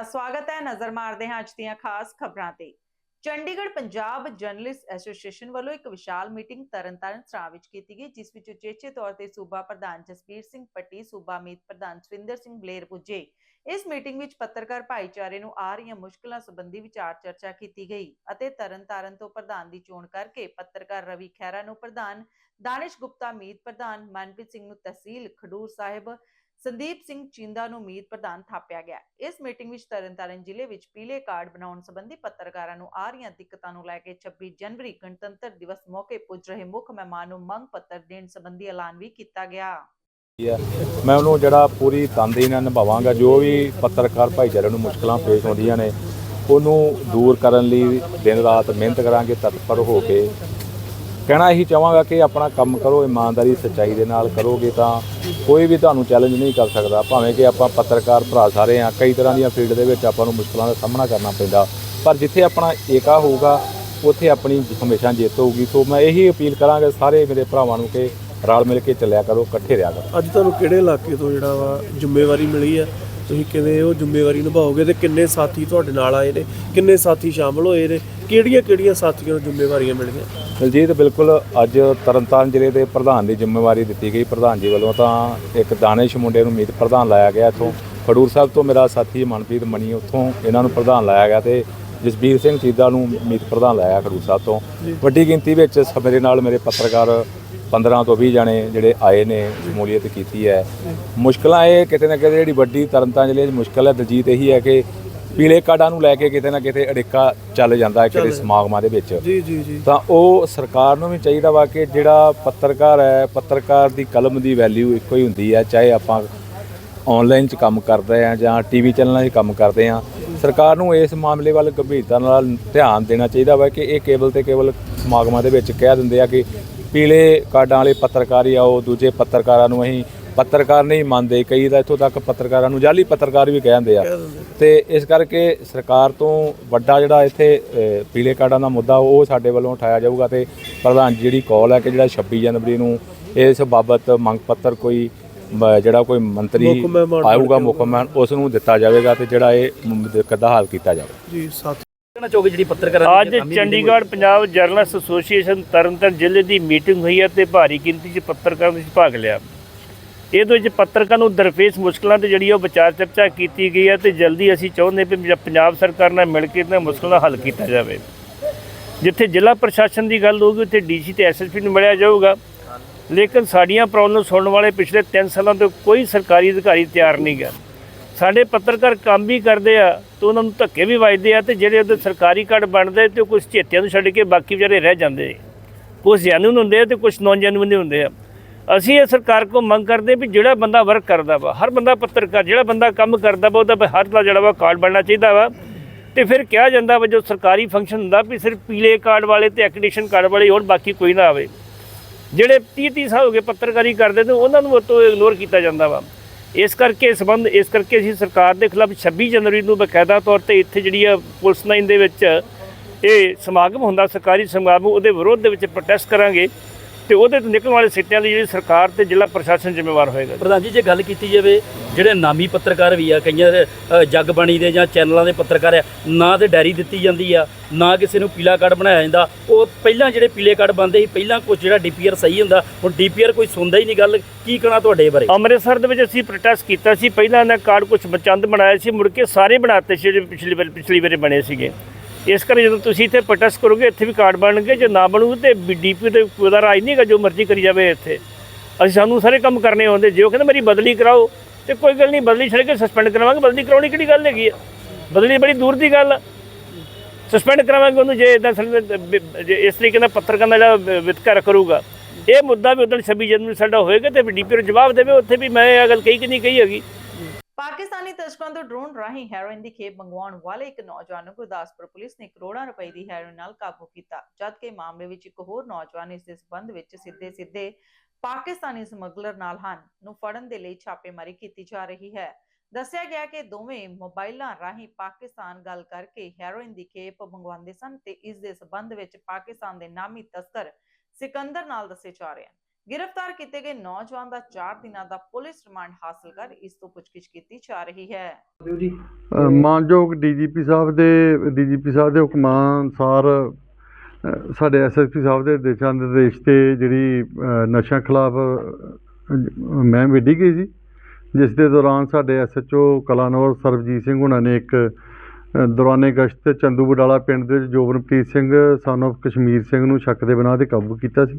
ਤੁਹਾਡਾ ਸਵਾਗਤ ਹੈ ਨਜ਼ਰ ਮਾਰਦੇ ਹਾਂ ਅੱਜ ਦੀਆਂ ਖਾਸ ਖਬਰਾਂ ਤੇ। ਚੰਡੀਗੜ੍ਹ ਪੰਜਾਬ ਜਰਨਲਿਸਟ ਐਸੋਸੀਏਸ਼ਨ ਵੱਲੋਂ ਇੱਕ ਵਿਸ਼ਾਲ ਮੀਟਿੰਗ ਤਰਨਤਾਰਨ ਸਰਾਂ ਵਿੱਚ ਕੀਤੀ ਗਈ, ਜਿਸ ਵਿੱਚ ਉਚੇਚੇ ਤੌਰ ਤੇ ਸੂਬਾ ਪ੍ਰਧਾਨ ਜਸਬੀਰ ਸਿੰਘ ਪੱਟੀ ਸੂਬਾ ਮੀਤ ਪ੍ਰਧਾਨ ਸਵਿੰਦਰ ਸਿੰਘ ਬਲੇਰ ਪੁੱਜੇ। ਇਸ ਮੀਟਿੰਗ ਵਿੱਚ ਪੱਤਰਕਾਰ ਭਾਈਚਾਰੇ ਨੂੰ ਆ ਰਹੀਆਂ ਮੁਸ਼ਕਲਾਂ ਸੰਬੰਧੀ ਵਿਚਾਰ ਚਰਚਾ ਕੀਤੀ ਗਈ ਅਤੇ ਤਰਨਤਾਰਨ ਤੋਂ ਪ੍ਰਧਾਨ ਦੀ ਚੋਣ ਕਰਕੇ ਪੱਤਰਕਾਰ ਰਵੀ ਖਹਿਰਾ ਨੂੰ ਪ੍ਰਧਾਨ, ਦਾਨਿਸ਼ ਗੁਪਤਾ ਮੀਤ ਪ੍ਰਧਾਨ, ਮਨਪ੍ਰੀਤ ਸਿੰਘ ਨੂੰ ਤਹਿਸੀਲ ਖਡੂਰ ਸਾਹਿਬ ਸੰਦੀਪ ਸਿੰਘ ਚਿੰਦਾ ਨੂੰ ਮੀਤ ਪ੍ਰਧਾਨ ਥਾਪਿਆ ਗਿਆ। ਇਸ ਮੀਟਿੰਗ ਵਿੱਚ ਤਰਨਤਾਰਨ ਜ਼ਿਲ੍ਹੇ ਵਿੱਚ ਪੀਲੇ ਕਾਰਡ ਬਣਾਉਣ ਸੰਬੰਧੀ ਪੱਤਰਕਾਰਾਂ ਨੂੰ ਆ ਰਹੀਆਂ ਦਿੱਕਤਾਂ ਨੂੰ ਲੈ ਕੇ 26 ਜਨਵਰੀ ਗਣਤੰਤਰ ਦਿਵਸ ਮੌਕੇ ਪੁੱਜ ਰਹੇ ਮੁੱਖ ਮਹਿਮਾਨ ਨੂੰ ਮੰਗ ਪੱਤਰ ਦੇਣ ਸੰਬੰਧੀ ਐਲਾਨ ਵੀ ਕੀਤਾ ਗਿਆ। ਮੈਂ ਉਹਨੂੰ ਜਿਹੜਾ ਪੂਰੀ ਤਨਦੇਹੀ ਨਾਲ ਨਿਭਾਵਾਂਗਾ, ਜੋ ਵੀ ਪੱਤਰਕਾਰ ਭਾਈਚਾਰੇ ਨੂੰ ਮੁਸ਼ਕਲਾਂ ਪੇਸ਼ ਆਉਂਦੀਆਂ ਨੇ, ਉਹਨੂੰ ਦੂਰ ਕਰਨ ਲਈ ਦਿਨ ਰਾਤ ਮਿਹਨਤ ਕਰਾਂਗੇ, ਤਤਪਰ ਹੋ ਕੇ ਕਹਿਣਾ ਇਹੀ ਚਾਹਾਂਗਾ ਕਿ ਆਪਣਾ ਕੰਮ ਕਰੋ, ਇਮਾਨਦਾਰੀ, ਸੱਚਾਈ ਦੇ ਨਾਲ ਕਰੋਗੇ ਤਾਂ ਕੋਈ ਵੀ ਤੁਹਾਨੂੰ ਚੈਲੰਜ ਨਹੀਂ ਕਰ ਸਕਦਾ। ਭਾਵੇਂ ਕਿ ਆਪਾਂ ਪੱਤਰਕਾਰ ਭਰਾ ਸਾਰੇ ਆ ਕਈ ਤਰ੍ਹਾਂ ਦੀਆਂ ਫੀਲਡ ਦੇ ਵਿੱਚ ਆਪਾਂ ਨੂੰ ਮੁਸ਼ਕਲਾਂ ਦਾ ਸਾਹਮਣਾ ਕਰਨਾ ਪੈਂਦਾ। ਪਰ ਜਿੱਥੇ ਆਪਣਾ ਏਕਾ ਹੋਊਗਾ, ਉੱਥੇ ਆਪਣੀ ਹਮੇਸ਼ਾ ਜਿੱਤ ਹੋਊਗੀ। ਸੋ ਮੈਂ ਇਹੀ ਅਪੀਲ ਕਰਾਂਗਾ ਸਾਰੇ ਮੇਰੇ ਭਰਾਵਾਂ ਨੂੰ ਕਿ ਰਲ ਮਿਲ ਕੇ ਚੱਲਿਆ ਕਰੋ, ਇਕੱਠੇ ਰਿਹਾ ਕਰੋ। ਅੱਜ ਤੁਹਾਨੂੰ ਕਿਹੜੇ ਇਲਾਕੇ ਤੋਂ ਜਿਹੜਾ ਵਾ ਜ਼ਿੰਮੇਵਾਰੀ ਮਿਲੀ ਆ ਤੁਸੀਂ ਕਿਵੇਂ ਉਹ ਜ਼ਿੰਮੇਵਾਰੀ ਨਿਭਾਓਗੇ ਤੇ ਕਿੰਨੇ ਸਾਥੀ ਤੁਹਾਡੇ ਨਾਲ ਆਏ ਨੇ ਕਿੰਨੇ ਸਾਥੀ ਸ਼ਾਮਲ ਹੋਏ ਨੇ ਕਿਹੜੀਆਂ ਕਿਹੜੀਆਂ ਸਾਥੀਆਂ ਨੂੰ ਜ਼ਿੰਮੇਵਾਰੀਆਂ ਮਿਲੀਆਂ? ਦਲਜੀਤ ਬਿਲਕੁਲ ਅੱਜ ਤਰਨਤਾਰਨ ਜ਼ਿਲ੍ਹੇ ਦੇ ਪ੍ਰਧਾਨ ਦੀ ਜ਼ਿੰਮੇਵਾਰੀ ਦਿੱਤੀ ਗਈ ਪ੍ਰਧਾਨ ਜੀ ਵੱਲੋਂ ਤਾਂ ਇੱਕ ਦਾਨਿਸ਼ ਮੁੰਡੇ ਨੂੰ ਮੀਤ ਪ੍ਰਧਾਨ ਲਾਇਆ ਗਿਆ ਇੱਥੋਂ। ਖਡੂਰ ਸਾਹਿਬ ਤੋਂ ਮੇਰਾ ਸਾਥੀ ਮਨਪ੍ਰੀਤ ਮਣੀ ਉੱਥੋਂ ਇਹਨਾਂ ਨੂੰ ਪ੍ਰਧਾਨ ਲਾਇਆ ਗਿਆ ਤੇ ਜਸਬੀਰ ਸਿੰਘ ਚੀਦਾ ਨੂੰ ਮੀਤ ਪ੍ਰਧਾਨ ਲਾਇਆ ਖਡੂਰ ਸਾਹਿਬ ਤੋਂ। ਵੱਡੀ ਗਿਣਤੀ ਵਿੱਚ ਮੇਰੇ ਨਾਲ ਮੇਰੇ ਪੱਤਰਕਾਰ 15 ਤੋਂ 20 ਜਣੇ ਜਿਹੜੇ ਆਏ ਨੇ ਸ਼ਮੂਲੀਅਤ ਕੀਤੀ ਹੈ। ਮੁਸ਼ਕਲਾਂ ਇਹ ਕਿਤੇ ਨਾ ਕਿਤੇ ਜਿਹੜੀ ਵੱਡੀ ਤਰਨਤਾਰਨ ਜ਼ਿਲ੍ਹੇ 'ਚ ਮੁਸ਼ਕਲ ਹੈ ਦਲਜੀਤ ਇਹੀ ਹੈ ਕਿ ਪੀਲੇ ਕਾਰਡਾਂ ਨੂੰ ਲੈ ਕੇ ਕਿਤੇ ਨਾ ਕਿਤੇ ਅੜਿੱਕਾ ਚੱਲ ਜਾਂਦਾ ਹੈ ਕਿਤੇ ਸਮਾਗਮਾਂ ਦੇ ਵਿੱਚ। ਜੀ ਜੀ ਜੀ। ਤਾਂ ਉਹ ਸਰਕਾਰ ਨੂੰ ਵੀ ਚਾਹੀਦਾ ਵਾ ਕਿ ਜਿਹੜਾ ਪੱਤਰਕਾਰ ਹੈ ਪੱਤਰਕਾਰ ਦੀ ਕਲਮ ਦੀ ਵੈਲਿਊ ਇੱਕੋ ਹੀ ਹੁੰਦੀ ਹੈ ਚਾਹੇ ਆਪਾਂ ਆਨਲਾਈਨ 'ਚ ਕੰਮ ਕਰਦੇ ਆ ਜਾਂ ਟੀਵੀ ਚੈਨਲਾਂ 'ਚ ਕੰਮ ਕਰਦੇ ਆ ਸਰਕਾਰ ਨੂੰ ਇਸ ਮਾਮਲੇ ਵੱਲ ਗੰਭੀਰਤਾ ਨਾਲ ਧਿਆਨ ਦੇਣਾ ਚਾਹੀਦਾ ਵਾ ਕਿ ਇਹ ਕੇਵਲ ਤੇ ਕੇਵਲ ਸਮਾਗਮਾਂ ਦੇ ਵਿੱਚ ਕਹਿ ਦਿੰਦੇ ਆ ਕਿ ਪੀਲੇ ਕਾਰਡਾਂ ਵਾਲੇ ਪੱਤਰਕਾਰ ਹੀ ਆਓ ਦੂਜੇ ਪੱਤਰਕਾਰਾਂ ਨੂੰ ਅਸੀਂ ਪੱਤਰਕਾਰ ਨਹੀਂ ਮੰਨਦੇ ਕਈ ਤਾਂ ਇੱਥੋਂ ਤੱਕ ਪੱਤਰਕਾਰਾਂ ਨੂੰ ਜਾਲੀ ਪੱਤਰਕਾਰ ਵੀ ਕਹਿ ਦਿੰਦੇ ਆ ਤੇ ਇਸ ਕਰਕੇ ਸਰਕਾਰ ਤੋਂ ਵੱਡਾ ਜਿਹੜਾ ਇੱਥੇ ਪੀਲੇ ਕਾਰਡਾਂ ਦਾ ਮੁੱਦਾ ਉਹ ਸਾਡੇ ਵੱਲੋਂ ਉਠਾਇਆ ਜਾਊਗਾ ਤੇ ਪ੍ਰਧਾਨ ਜੀ ਜਿਹੜੀ ਕਾਲ ਹੈ ਕਿ ਜਿਹੜਾ 26 ਜਨਵਰੀ ਨੂੰ ਇਸ ਬਾਬਤ ਮੰਗ ਪੱਤਰ ਕੋਈ ਜਿਹੜਾ ਕੋਈ ਮੰਤਰੀ ਆਊਗਾ ਮੁੱਖ ਮਹਿਮਾਨ ਉਸ ਨੂੰ ਦਿੱਤਾ ਜਾਵੇਗਾ ਤੇ ਜਿਹੜਾ ਇਹ ਮ- ਦਿੱਕਤ ਦਾ ਹੱਲ ਕੀਤਾ ਜਾਵੇ। ਜੀ ਕਹਿਣਾ ਚਾਹੋਗੇ ਜਿਹੜੀ ਪੱਤਰਕਾਰਾਂ ਅੱਜ ਚੰਡੀਗੜ੍ਹ ਪੰਜਾਬ ਜਰਨਲਿਸਟ ਐਸੋਸੀਏਸ਼ਨ ਤਰਨਤਾਰਨ ਜ਼ਿਲ੍ਹੇ ਦੀ ਮੀਟਿੰਗ ਹੋਈ ਹੈ ਤੇ ਭਾਰੀ ਗਿਣਤੀ 'ਚ ਪੱਤਰਕਾਰਾਂ ਨੇ ਭਾਗ ਲਿਆ। ਇਹਦੇ ਵਿੱਚ ਪੱਤਰਕਾਰਾਂ ਨੂੰ ਦਰਪੇਸ਼ ਮੁਸ਼ਕਲਾਂ ਤੇ ਜਿਹੜੀ ਉਹ ਵਿਚਾਰ ਚਰਚਾ ਕੀਤੀ ਗਈ ਹੈ ਤੇ ਜਲਦੀ ਅਸੀਂ ਚਾਹੁੰਦੇ ਵੀ ਪੰਜਾਬ- ਪੰਜਾਬ ਸਰਕਾਰ ਨਾਲ ਮਿਲ ਕੇ ਇਹਨਾਂ ਮੁਸ਼ਕਲਾਂ ਦਾ ਹੱਲ ਕੀਤਾ ਜਾਵੇ। ਜਿੱਥੇ ਜ਼ਿਲ੍ਹਾ ਪ੍ਰਸ਼ਾਸਨ ਦੀ ਗੱਲ ਹੋਊਗੀ ਉੱਥੇ ਡੀਸੀ ਤੇ ਐਸਐਸਪੀ ਨੂੰ ਮਿਲਿਆ ਜਾਊਗਾ। ਲੇਕਿਨ ਸਾਡੀਆਂ ਪ੍ਰੋਬਲਮ ਸੁਣਨ ਵਾਲੇ ਪਿਛਲੇ 3 ਸਾਲਾਂ ਤੋਂ ਕੋਈ ਸਰਕਾਰੀ ਅਧਿਕਾਰੀ ਤਿਆਰ ਨਹੀਂ ਗਿਆ। ਸਾਡੇ ਪੱਤਰਕਾਰ ਕੰਮ ਵੀ ਕਰਦੇ ਆ ਤੇ ਉਹਨਾਂ ਨੂੰ ਧੱਕੇ ਵੀ ਵੱਜਦੇ ਆ ਤੇ ਜਿਹੜੇ ਉਹਦੇ ਸਰਕਾਰੀ ਕਾਰਡ ਬਣਦੇ ਤੇ ਕੁਝ ਝੇਤਿਆਂ ਨੂੰ ਛੱਡ ਕੇ ਬਾਕੀ ਵਿਚਾਰੇ ਰਹਿ ਜਾਂਦੇ। ਕੁਝ ਜੈਨੂਨ ਹੁੰਦੇ ਆ ਤੇ ਕੁਝ ਨੌਨ ਜੈਨੂਨ ਹੁੰਦੇ ਆ। ਅਸੀਂ ਇਹ ਸਰਕਾਰ ਕੋ ਮੰਗ ਕਰਦੇ ਵੀ ਜਿਹੜਾ ਬੰਦਾ ਵਰਕ ਕਰਦਾ ਵਾ, ਹਰ ਬੰਦਾ ਪੱਤਰਕਾਰ, ਜਿਹੜਾ ਬੰਦਾ ਕੰਮ ਕਰਦਾ ਵਾ, ਉਹਦਾ ਹਰ ਦਾ ਜਿਹੜਾ ਵਾ ਕਾਰਡ ਬਣਨਾ ਚਾਹੀਦਾ ਵਾ। ਤੇ ਫਿਰ ਕਿਹਾ ਜਾਂਦਾ ਵਾ ਜੋ ਸਰਕਾਰੀ ਫੰਕਸ਼ਨ ਹੁੰਦਾ ਵੀ ਸਿਰਫ ਪੀਲੇ ਕਾਰਡ ਵਾਲੇ ਤੇ ਐਕਡੀਸ਼ਨ ਕਾਰਡ ਵਾਲੇ ਹੋਰ ਬਾਕੀ ਕੋਈ ਨਾ ਆਵੇ। ਜਿਹੜੇ 30 30 ਸਾਲ ਹੋ ਗਏ ਪੱਤਰਕਾਰੀ ਕਰਦੇ ਤੇ ਉਹਨਾਂ ਨੂੰ ਉਹ ਤੋਂ ਇਗਨੋਰ ਕੀਤਾ ਜਾਂਦਾ ਵਾ। ਇਸ ਕਰਕੇ ਸੰਬੰਧ ਇਸ ਕਰਕੇ ਅਸੀਂ ਸਰਕਾਰ ਦੇ ਖਿਲਾਫ 26 ਜਨਵਰੀ ਨੂੰ ਬਕਾਇਦਾ ਤੌਰ ਤੇ ਇੱਥੇ ਜਿਹੜੀ ਆ ਪੁਲਿਸ ਲਾਈਨ ਦੇ ਵਿੱਚ ਇਹ ਸਮਾਗਮ ਹੁੰਦਾ, ਸਰਕਾਰੀ ਸਮਾਗਮ, ਉਹਦੇ ਵਿਰੋਧ ਦੇ ਵਿੱਚ ਪ੍ਰੋਟੈਸਟ ਕਰਾਂਗੇ। ਤੇ ਉਹਦੇ ਤੋਂ ਨਿਕਲਣ ਵਾਲੇ ਸਿੱਟਿਆਂ ਦੀ ਜਿਹੜੀ ਸਰਕਾਰ ਤੇ ਜ਼ਿਲ੍ਹਾ ਪ੍ਰਸ਼ਾਸਨ ਜ਼ਿੰਮੇਵਾਰ ਹੋਏਗਾ ਪ੍ਰਧਾਨ ਜੀ ਜੇ ਗੱਲ ਕੀਤੀ ਜਾਵੇ ਜਿਹੜੇ ਨਾਮੀ ਪੱਤਰਕਾਰ ਵੀ ਆ ਕਈਆਂ ਦੇ ਅ, ਜਗਬਾਣੀ ਦੇ ਜਾਂ ਚੈਨਲਾਂ ਦੇ ਪੱਤਰਕਾਰ ਆ ਨਾ ਤੇ ਡਾਇਰੀ ਦਿੱਤੀ ਜਾਂਦੀ ਆ ਨਾ ਕਿਸੇ ਨੂੰ ਪੀਲਾ ਕਾਰਡ ਬਣਾਇਆ ਜਾਂਦਾ। ਉਹ ਪਹਿਲਾਂ ਜਿਹੜੇ ਪੀਲੇ ਕਾਰਡ ਬੰਦੇ ਸੀ ਪਹਿਲਾਂ ਕੁਝ ਜਿਹੜਾ ਡੀਪੀਆਰ ਸਹੀ ਹੁੰਦਾ ਹੁਣ ਡੀਪੀਆਰ ਕੋਈ ਸੁਣਦਾ ਹੀ ਨਹੀਂ ਗੱਲ ਕੀ ਕਹਣਾ ਤੁਹਾਡੇ ਬਾਰੇ? ਅੰਮ੍ਰਿਤਸਰ ਦੇ ਵਿੱਚ ਅਸੀਂ ਪ੍ਰੋਟੈਸਟ ਕੀਤਾ ਸੀ ਪਹਿਲਾਂ ਇਹਨਾਂ ਕਾਰਡ ਕੁਝ ਬਚੰਦ ਬਣਾਏ ਸੀ ਮੁੜ ਕੇ ਸਾਰੇ ਬਣਾਤੇ ਸੀ ਜਿਹੜੇ ਪਿਛਲੀ ਵਾਰ ਪਿਛਲੀ ਵਾਰੇ ਬਣੇ ਸੀਗੇ। ਇਸ ਕਰਕੇ ਜਦੋਂ ਤੁਸੀਂ ਇੱਥੇ ਪ੍ਰੋਟੈਸਟ ਕਰੋਗੇ, ਇੱਥੇ ਵੀ ਕਾਰਡ ਬਣਨਗੇ, ਜੇ ਨਾ ਬਣੂਗੇ ਤੇ ਡੀਪੀ ਤੇ ਉਹਦਾ ਰਾਜ ਨਹੀਂਗਾ ਜੋ ਮਰਜ਼ੀ ਕਰੀ ਜਾਵੇ ਇੱਥੇ। ਅਸੀਂ ਸਾਨੂੰ ਸਾਰੇ ਕੰਮ ਕਰਨੇ ਹੁੰਦੇ ਜੇ ਉਹ ਕਹਿੰਦਾ ਮੇਰੀ ਬਦਲੀ ਕਰਾਓ, ਤੇ ਕੋਈ ਗੱਲ ਨਹੀਂ, ਬਦਲੀ ਛੱਡ ਕੇ ਸਸਪੈਂਡ ਕਰਾਵਾਂਗੇ, ਬਦਲੀ ਕਰਾਉਣੀ ਕਿਹੜੀ ਗੱਲ ਹੈਗੀ ਆ? ਬਦਲੀ ਬੜੀ ਦੂਰ ਦੀ ਗੱਲ ਆ। ਸਸਪੈਂਡ ਕਰਾਵਾਂਗੇ ਉਹਨੂੰ ਜੇ ਇਦਾਂ ਜੇ ਇਸ ਤਰੀਕੇ ਨਾਲ ਪੱਤਰਕਾਰ ਦਾ ਜਿਹੜਾ ਵਿਤਕਰਾ ਕਰੂਗਾ। ਇਹ ਮੁੱਦਾ ਵੀ ਉਦੋਂ 26 ਜਨਵਰੀ ਸਾਡਾ ਹੋਏਗਾ ਤੇ ਡੀਪੀ ਨੂੰ ਜਵਾਬ ਦੇਵੇ, ਉੱਥੇ ਵੀ ਮੈਂ ਇਹ ਗੱਲ ਕਹੀ ਕਿ ਨਹੀਂ ਕਹੀ ਹੈਗੀ। ਪਾਕਿਸਤਾਨੀ ਤਸਕਰਾਂ ਤੋਂ ਡਰੋਨ ਰਾਹੀਂ ਹੈਰੋਇਨ ਦੀ ਖੇਪ ਮੰਗਵਾਉਣ ਵਾਲੇ ਇੱਕ ਨੌਜਵਾਨ ਨੂੰ ਗੁਰਦਾਸਪੁਰ ਪੁਲਿਸ ਨੇ ਕਰੋੜਾਂ ਰੁਪਏ ਦੀ ਹੈਰੋਇਨ ਨਾਲ ਕਾਬੂ ਕੀਤਾ ਜਦਕਿ ਮਾਮਲੇ ਵਿੱਚ ਇੱਕ ਹੋਰ ਨੌਜਵਾਨ ਇਸ ਦੇ ਸਬੰਧ ਵਿੱਚ ਸਿੱਧੇ ਸਿੱਧੇ ਪਾਕਿਸਤਾਨੀ ਸਮਗਲਰ ਨਾਲ ਹਨ, ਨੂੰ ਫੜਨ ਦੇ ਲਈ ਛਾਪੇਮਾਰੀ ਕੀਤੀ ਜਾ ਰਹੀ ਹੈ। ਦੱਸਿਆ ਗਿਆ ਕਿ ਦੋਵੇਂ ਮੋਬਾਈਲਾਂ ਰਾਹੀਂ ਪਾਕਿਸਤਾਨ ਗੱਲ ਕਰਕੇ ਹੈਰੋਇਨ ਦੀ ਖੇਪ ਮੰਗਵਾਉਂਦੇ ਸਨ ਤੇ ਇਸ ਦੇ ਸਬੰਧ ਵਿੱਚ ਪਾਕਿਸਤਾਨ ਦੇ ਨਾਮੀ ਤਸਕਰ ਸਿਕੰਦਰ ਨਾਲ ਦੱਸੇ ਜਾ ਰਹੇ ਹਨ। ਗ੍ਰਿਫਤਾਰ ਕੀਤੇ ਗਏ ਨੌਜਵਾਨ ਦਾ 4 ਦਿਨਾਂ ਦਾ ਪੁਲਿਸ ਰਿਮਾਂਡ ਹਾਸਲ ਕਰ ਇਸ ਤੋਂ ਪੁੱਛਗਿੱਛ ਕੀਤੀ ਜਾ ਰਹੀ ਹੈ। ਮਾਨਯੋਗ ਡੀਜੀਪੀ ਸਾਹਿਬ ਦੇ ਡੀਜੀਪੀ ਸਾਹਿਬ ਦੇ ਹੁਕਮਾਂ ਅਨੁਸਾਰ ਸਾਡੇ ਐਸਐਸਪੀ ਸਾਹਿਬ ਦੇ ਦਿਸ਼ਾ ਨਿਰਦੇਸ਼ ਤੇ ਜਿਹੜੀ ਅ, ਨਸ਼ਿਆਂ ਖਿਲਾਫ ਮੈਂ ਵਿੱਢੀ ਗਈ ਸੀ ਜਿਸ ਦੇ ਦੌਰਾਨ ਸਾਡੇ ਐਸਐਚਓ ਕਲਾਨੌਰ ਸਰਬਜੀਤ ਸਿੰਘ ਉਹਨਾਂ ਨੇ ਇੱਕ ਦੌਰਾਨੇ ਗਸ਼ਤ ਤੇ ਚੰਦੂ ਬਡਾਲਾ ਪਿੰਡ ਦੇ ਵਿੱਚ ਜੋਬਨਪ੍ਰੀਤ ਸਿੰਘ son of ਕਸ਼ਮੀਰ ਸਿੰਘ ਨੂੰ ਸ਼ੱਕ ਦੇ ਬਿਨਾਂ ਤੇ ਕਾਬੂ ਕੀਤਾ ਸੀ।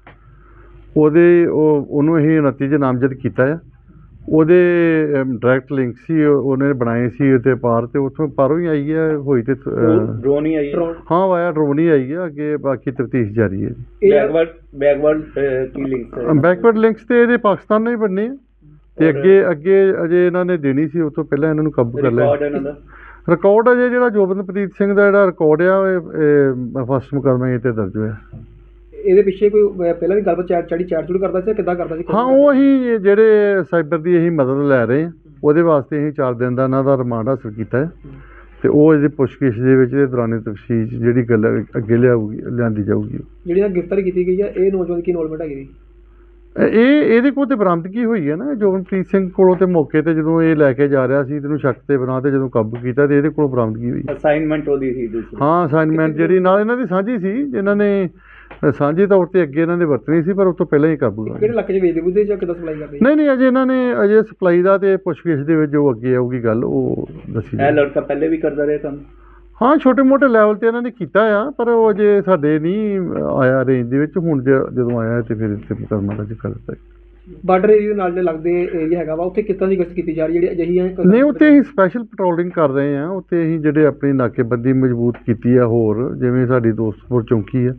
ਉਹਦੇ ਉਹ ਉਹਨੂੰ 29 ਚ ਨਾਮਜ਼ਦ ਕੀਤਾ ਆ। ਉਹਦੇ ਡਾਇਰੈਕਟ ਲਿੰਕ ਸੀ ਉਹ- ਉਹਨੇ ਬਣਾਏ ਸੀ ਤੇ ਪਾਰ ਤੇ ਉੱਥੋਂ ਪਾਰੋਂ ਹੀ ਆਈ ਹੈ ਹੋਈ ਤੇ ਡਰੋਨ ਹੀ ਆਈ ਹਾਂ ਵਾਇਆ ਡਰੋਨ ਹੀ ਆਈ ਹੈ ਅੱਗੇ ਬਾਕੀ ਤਫਤੀਸ਼ ਜਾਰੀ ਹੈ ਬੈਕਵਰਡ ਬੈਕਵਰਡ ਕੀ ਲਿੰਕ ਬੈਕਵਰਡ ਲਿੰਕਸ ਤੇ ਇਹਦੇ ਪਾਕਿਸਤਾਨ ਨਾਲ ਹੀ ਬਣਨੇ ਆ। ਤੇ ਅੱਗੇ ਅੱਗੇ ਅਜੇ ਇਹਨਾਂ ਨੇ ਦੇਣੀ ਸੀ ਉਸ ਤੋਂ ਪਹਿਲਾਂ ਇਹਨਾਂ ਨੂੰ ਕਾਬੂ ਕਰ ਲਿਆ। ਇਹਨਾਂ ਦਾ? ਰਿਕਾਰਡ ਅਜੇ ਜਿਹੜਾ ਜੋਬਨਪ੍ਰੀਤ ਸਿੰਘ ਦਾ ਜਿਹੜਾ ਰਿਕਾਰਡ ਆ ਇਹ ਫਸਟ ਮੁਕਦਮਾ ਇਹ ਤੇ ਦਰਜ ਹੋਇਆ। ਇਹਦੇ ਪਿੱਛੇ ਕੋਈ ਅਹ ਪਹਿਲਾਂ ਵੀ ਗੱਲਬਾਤ ਚੈਟ ਚੜੀ ਚੈਟ ਚੁੜ ਕਰਦਾ ਸੀ ਜਾਂ ਕਿੱਦਾਂ ਕਰਦਾ ਸੀ? ਹਾਂ ਉਹ ਅਸੀਂ ਜਿਹੜੇ ਸਾਈਬਰ ਦੀ ਅਸੀਂ ਮਦਦ ਲੈ ਰਹੇ ਹਾਂ ਉਹਦੇ ਵਾਸਤੇ ਅਸੀਂ 4 ਦਿਨ ਦਾ ਇਹਨਾਂ ਦਾ ਰਿਮਾਂਡ ਹਾਸਲ ਕੀਤਾ ਹੈ। ਤੇ ਉਹ ਇਹਦੇ ਪੁੱਛਗਿੱਛ ਦੇ ਵਿੱਚ ਦੇ ਦੌਰਾਨੇ ਤਫਸੀਸ਼ ਜਿਹੜੀ ਗੱਲ ਅੱਗੇ ਲਿਆਊਗੀ ਲਿਆਂਦੀ ਜਾਊਗੀ। ਜਿਹੜੀ ਨਾਲ ਗ੍ਰਿਫਤਾਰੀ ਕੀਤੀ ਗਈ ਹੈ ਇਹ ਨੌਜਵਾਨ ਕੀ ਇਨਵੋਲਵਮੈਂਟ ਹੈਗੀ? ਇਹ ਇਹਦੇ ਕੋਲ ਤੇ ਬਰਾਮਦਗੀ ਹੋਈ ਹੈ ਨਾ? ਜੋਬਨਪ੍ਰੀਤ ਸਿੰਘ ਕੋਲੋਂ ਤੇ ਮੌਕੇ ਤੇ ਜਦੋਂ ਇਹ ਲੈ ਕੇ ਜਾ ਰਿਹਾ ਸੀ ਤੈਨੂੰ ਸ਼ੱਕ ਤੇ ਬਣਾ ਤੇ ਜਦੋਂ ਕਾਬੂ ਕੀਤਾ ਤੇ ਇਹਦੇ ਕੋਲੋਂ ਬਰਾਮਦਗੀ ਹੋਈ? ਅਸਾਈਨਮੈਂਟ ਉਹਦੀ ਸੀ ਦੂਸਰੀ। ਹਾਂ ਅਸਾਈਨਮੈਂਟ ਜਿਹੜੀ ਨਾਲ ਇਹਨਾਂ ਦੀ ਸਾਂਝੀ ਸੀ ਜਿਨ੍ਹਾਂ ਨੇ ਸਾਂਝੇ ਤੌਰ ਤੇ ਅੱਗੇ ਇਹਨਾਂ ਦੇ ਵਰਤਣੀ ਸੀ ਪਰ ਉਸ ਤੋਂ ਪਹਿਲਾਂ ਹੀ ਕਾਬੂ ਆ ਕਿਹੜੇ ਇਲਾਕੇ 'ਚ ਵੇਚਦੇ ਬੁੱਧੇ ਜਾਂ ਕਿੱਦਾਂ ਸਪਲਾਈ ਕਰਦੇ? ਨਹੀਂ ਨਹੀਂ ਅਜੇ ਇਹਨਾਂ ਨੇ ਅਜੇ ਸਪਲਾਈ ਦਾ ਤੇ ਪੁੱਛਗਿੱਛ ਦੇ ਵਿੱਚ ਜੋ ਅੱਗੇ ਆਊਗੀ ਗੱਲ ਉਹ ਦੱਸੀ ਇਹ। ਲੜਕਾ ਪਹਿਲੇ ਵੀ ਕਰਦਾ ਰਿਹਾ ਕੰਮ? ਹਾਂ ਛੋਟੇ ਮੋਟੇ ਲੈਵਲ ਤੇ ਇਹਨਾਂ ਨੇ ਕੀਤਾ ਆ ਪਰ ਉਹ ਅਜੇ ਸਾਡੇ ਨਹੀਂ ਆਇਆ ਰੇਂਜ ਦੇ ਵਿੱਚ। ਹੁਣ ਜਦੋਂ ਆਇਆ ਤੇ ਫਿਰ ਇੱਥੇ ਮੁਕੱਦਮਾ ਦਾ ਜ਼ਿਕਰ ਦਿੱਤਾ। ਬਾਰਡਰ ਏਰੀਆ ਨਾਲ ਦੇ ਲੱਗਦੇ ਏਰੀਆ ਹੈਗਾ ਵਾ ਉੱਥੇ ਕਿੱਦਾਂ ਦੀ ਗਸ਼ਤ ਕੀਤੀ ਜਾ ਰਹੀ ਜਿਹੜੀ ਅਜਿਹੀਆਂ ਨਹੀਂ ਉੱਥੇ ਅਸੀਂ ਸਪੈਸ਼ਲ ਪੈਟਰੋਲਿੰਗ ਕਰ ਰਹੇ ਹਾਂ। ਉੱਥੇ ਅਸੀਂ ਜਿਹੜੇ ਆਪਣੀ ਨਾਕੇਬੰਦੀ ਮਜ਼ਬੂਤ ਕੀਤੀ ਆ ਹੋਰ ਜਿਵੇਂ ਸਾਡੀ ਦੋਸਤਪੁਰ ਚੌਂਕੀ ਆ।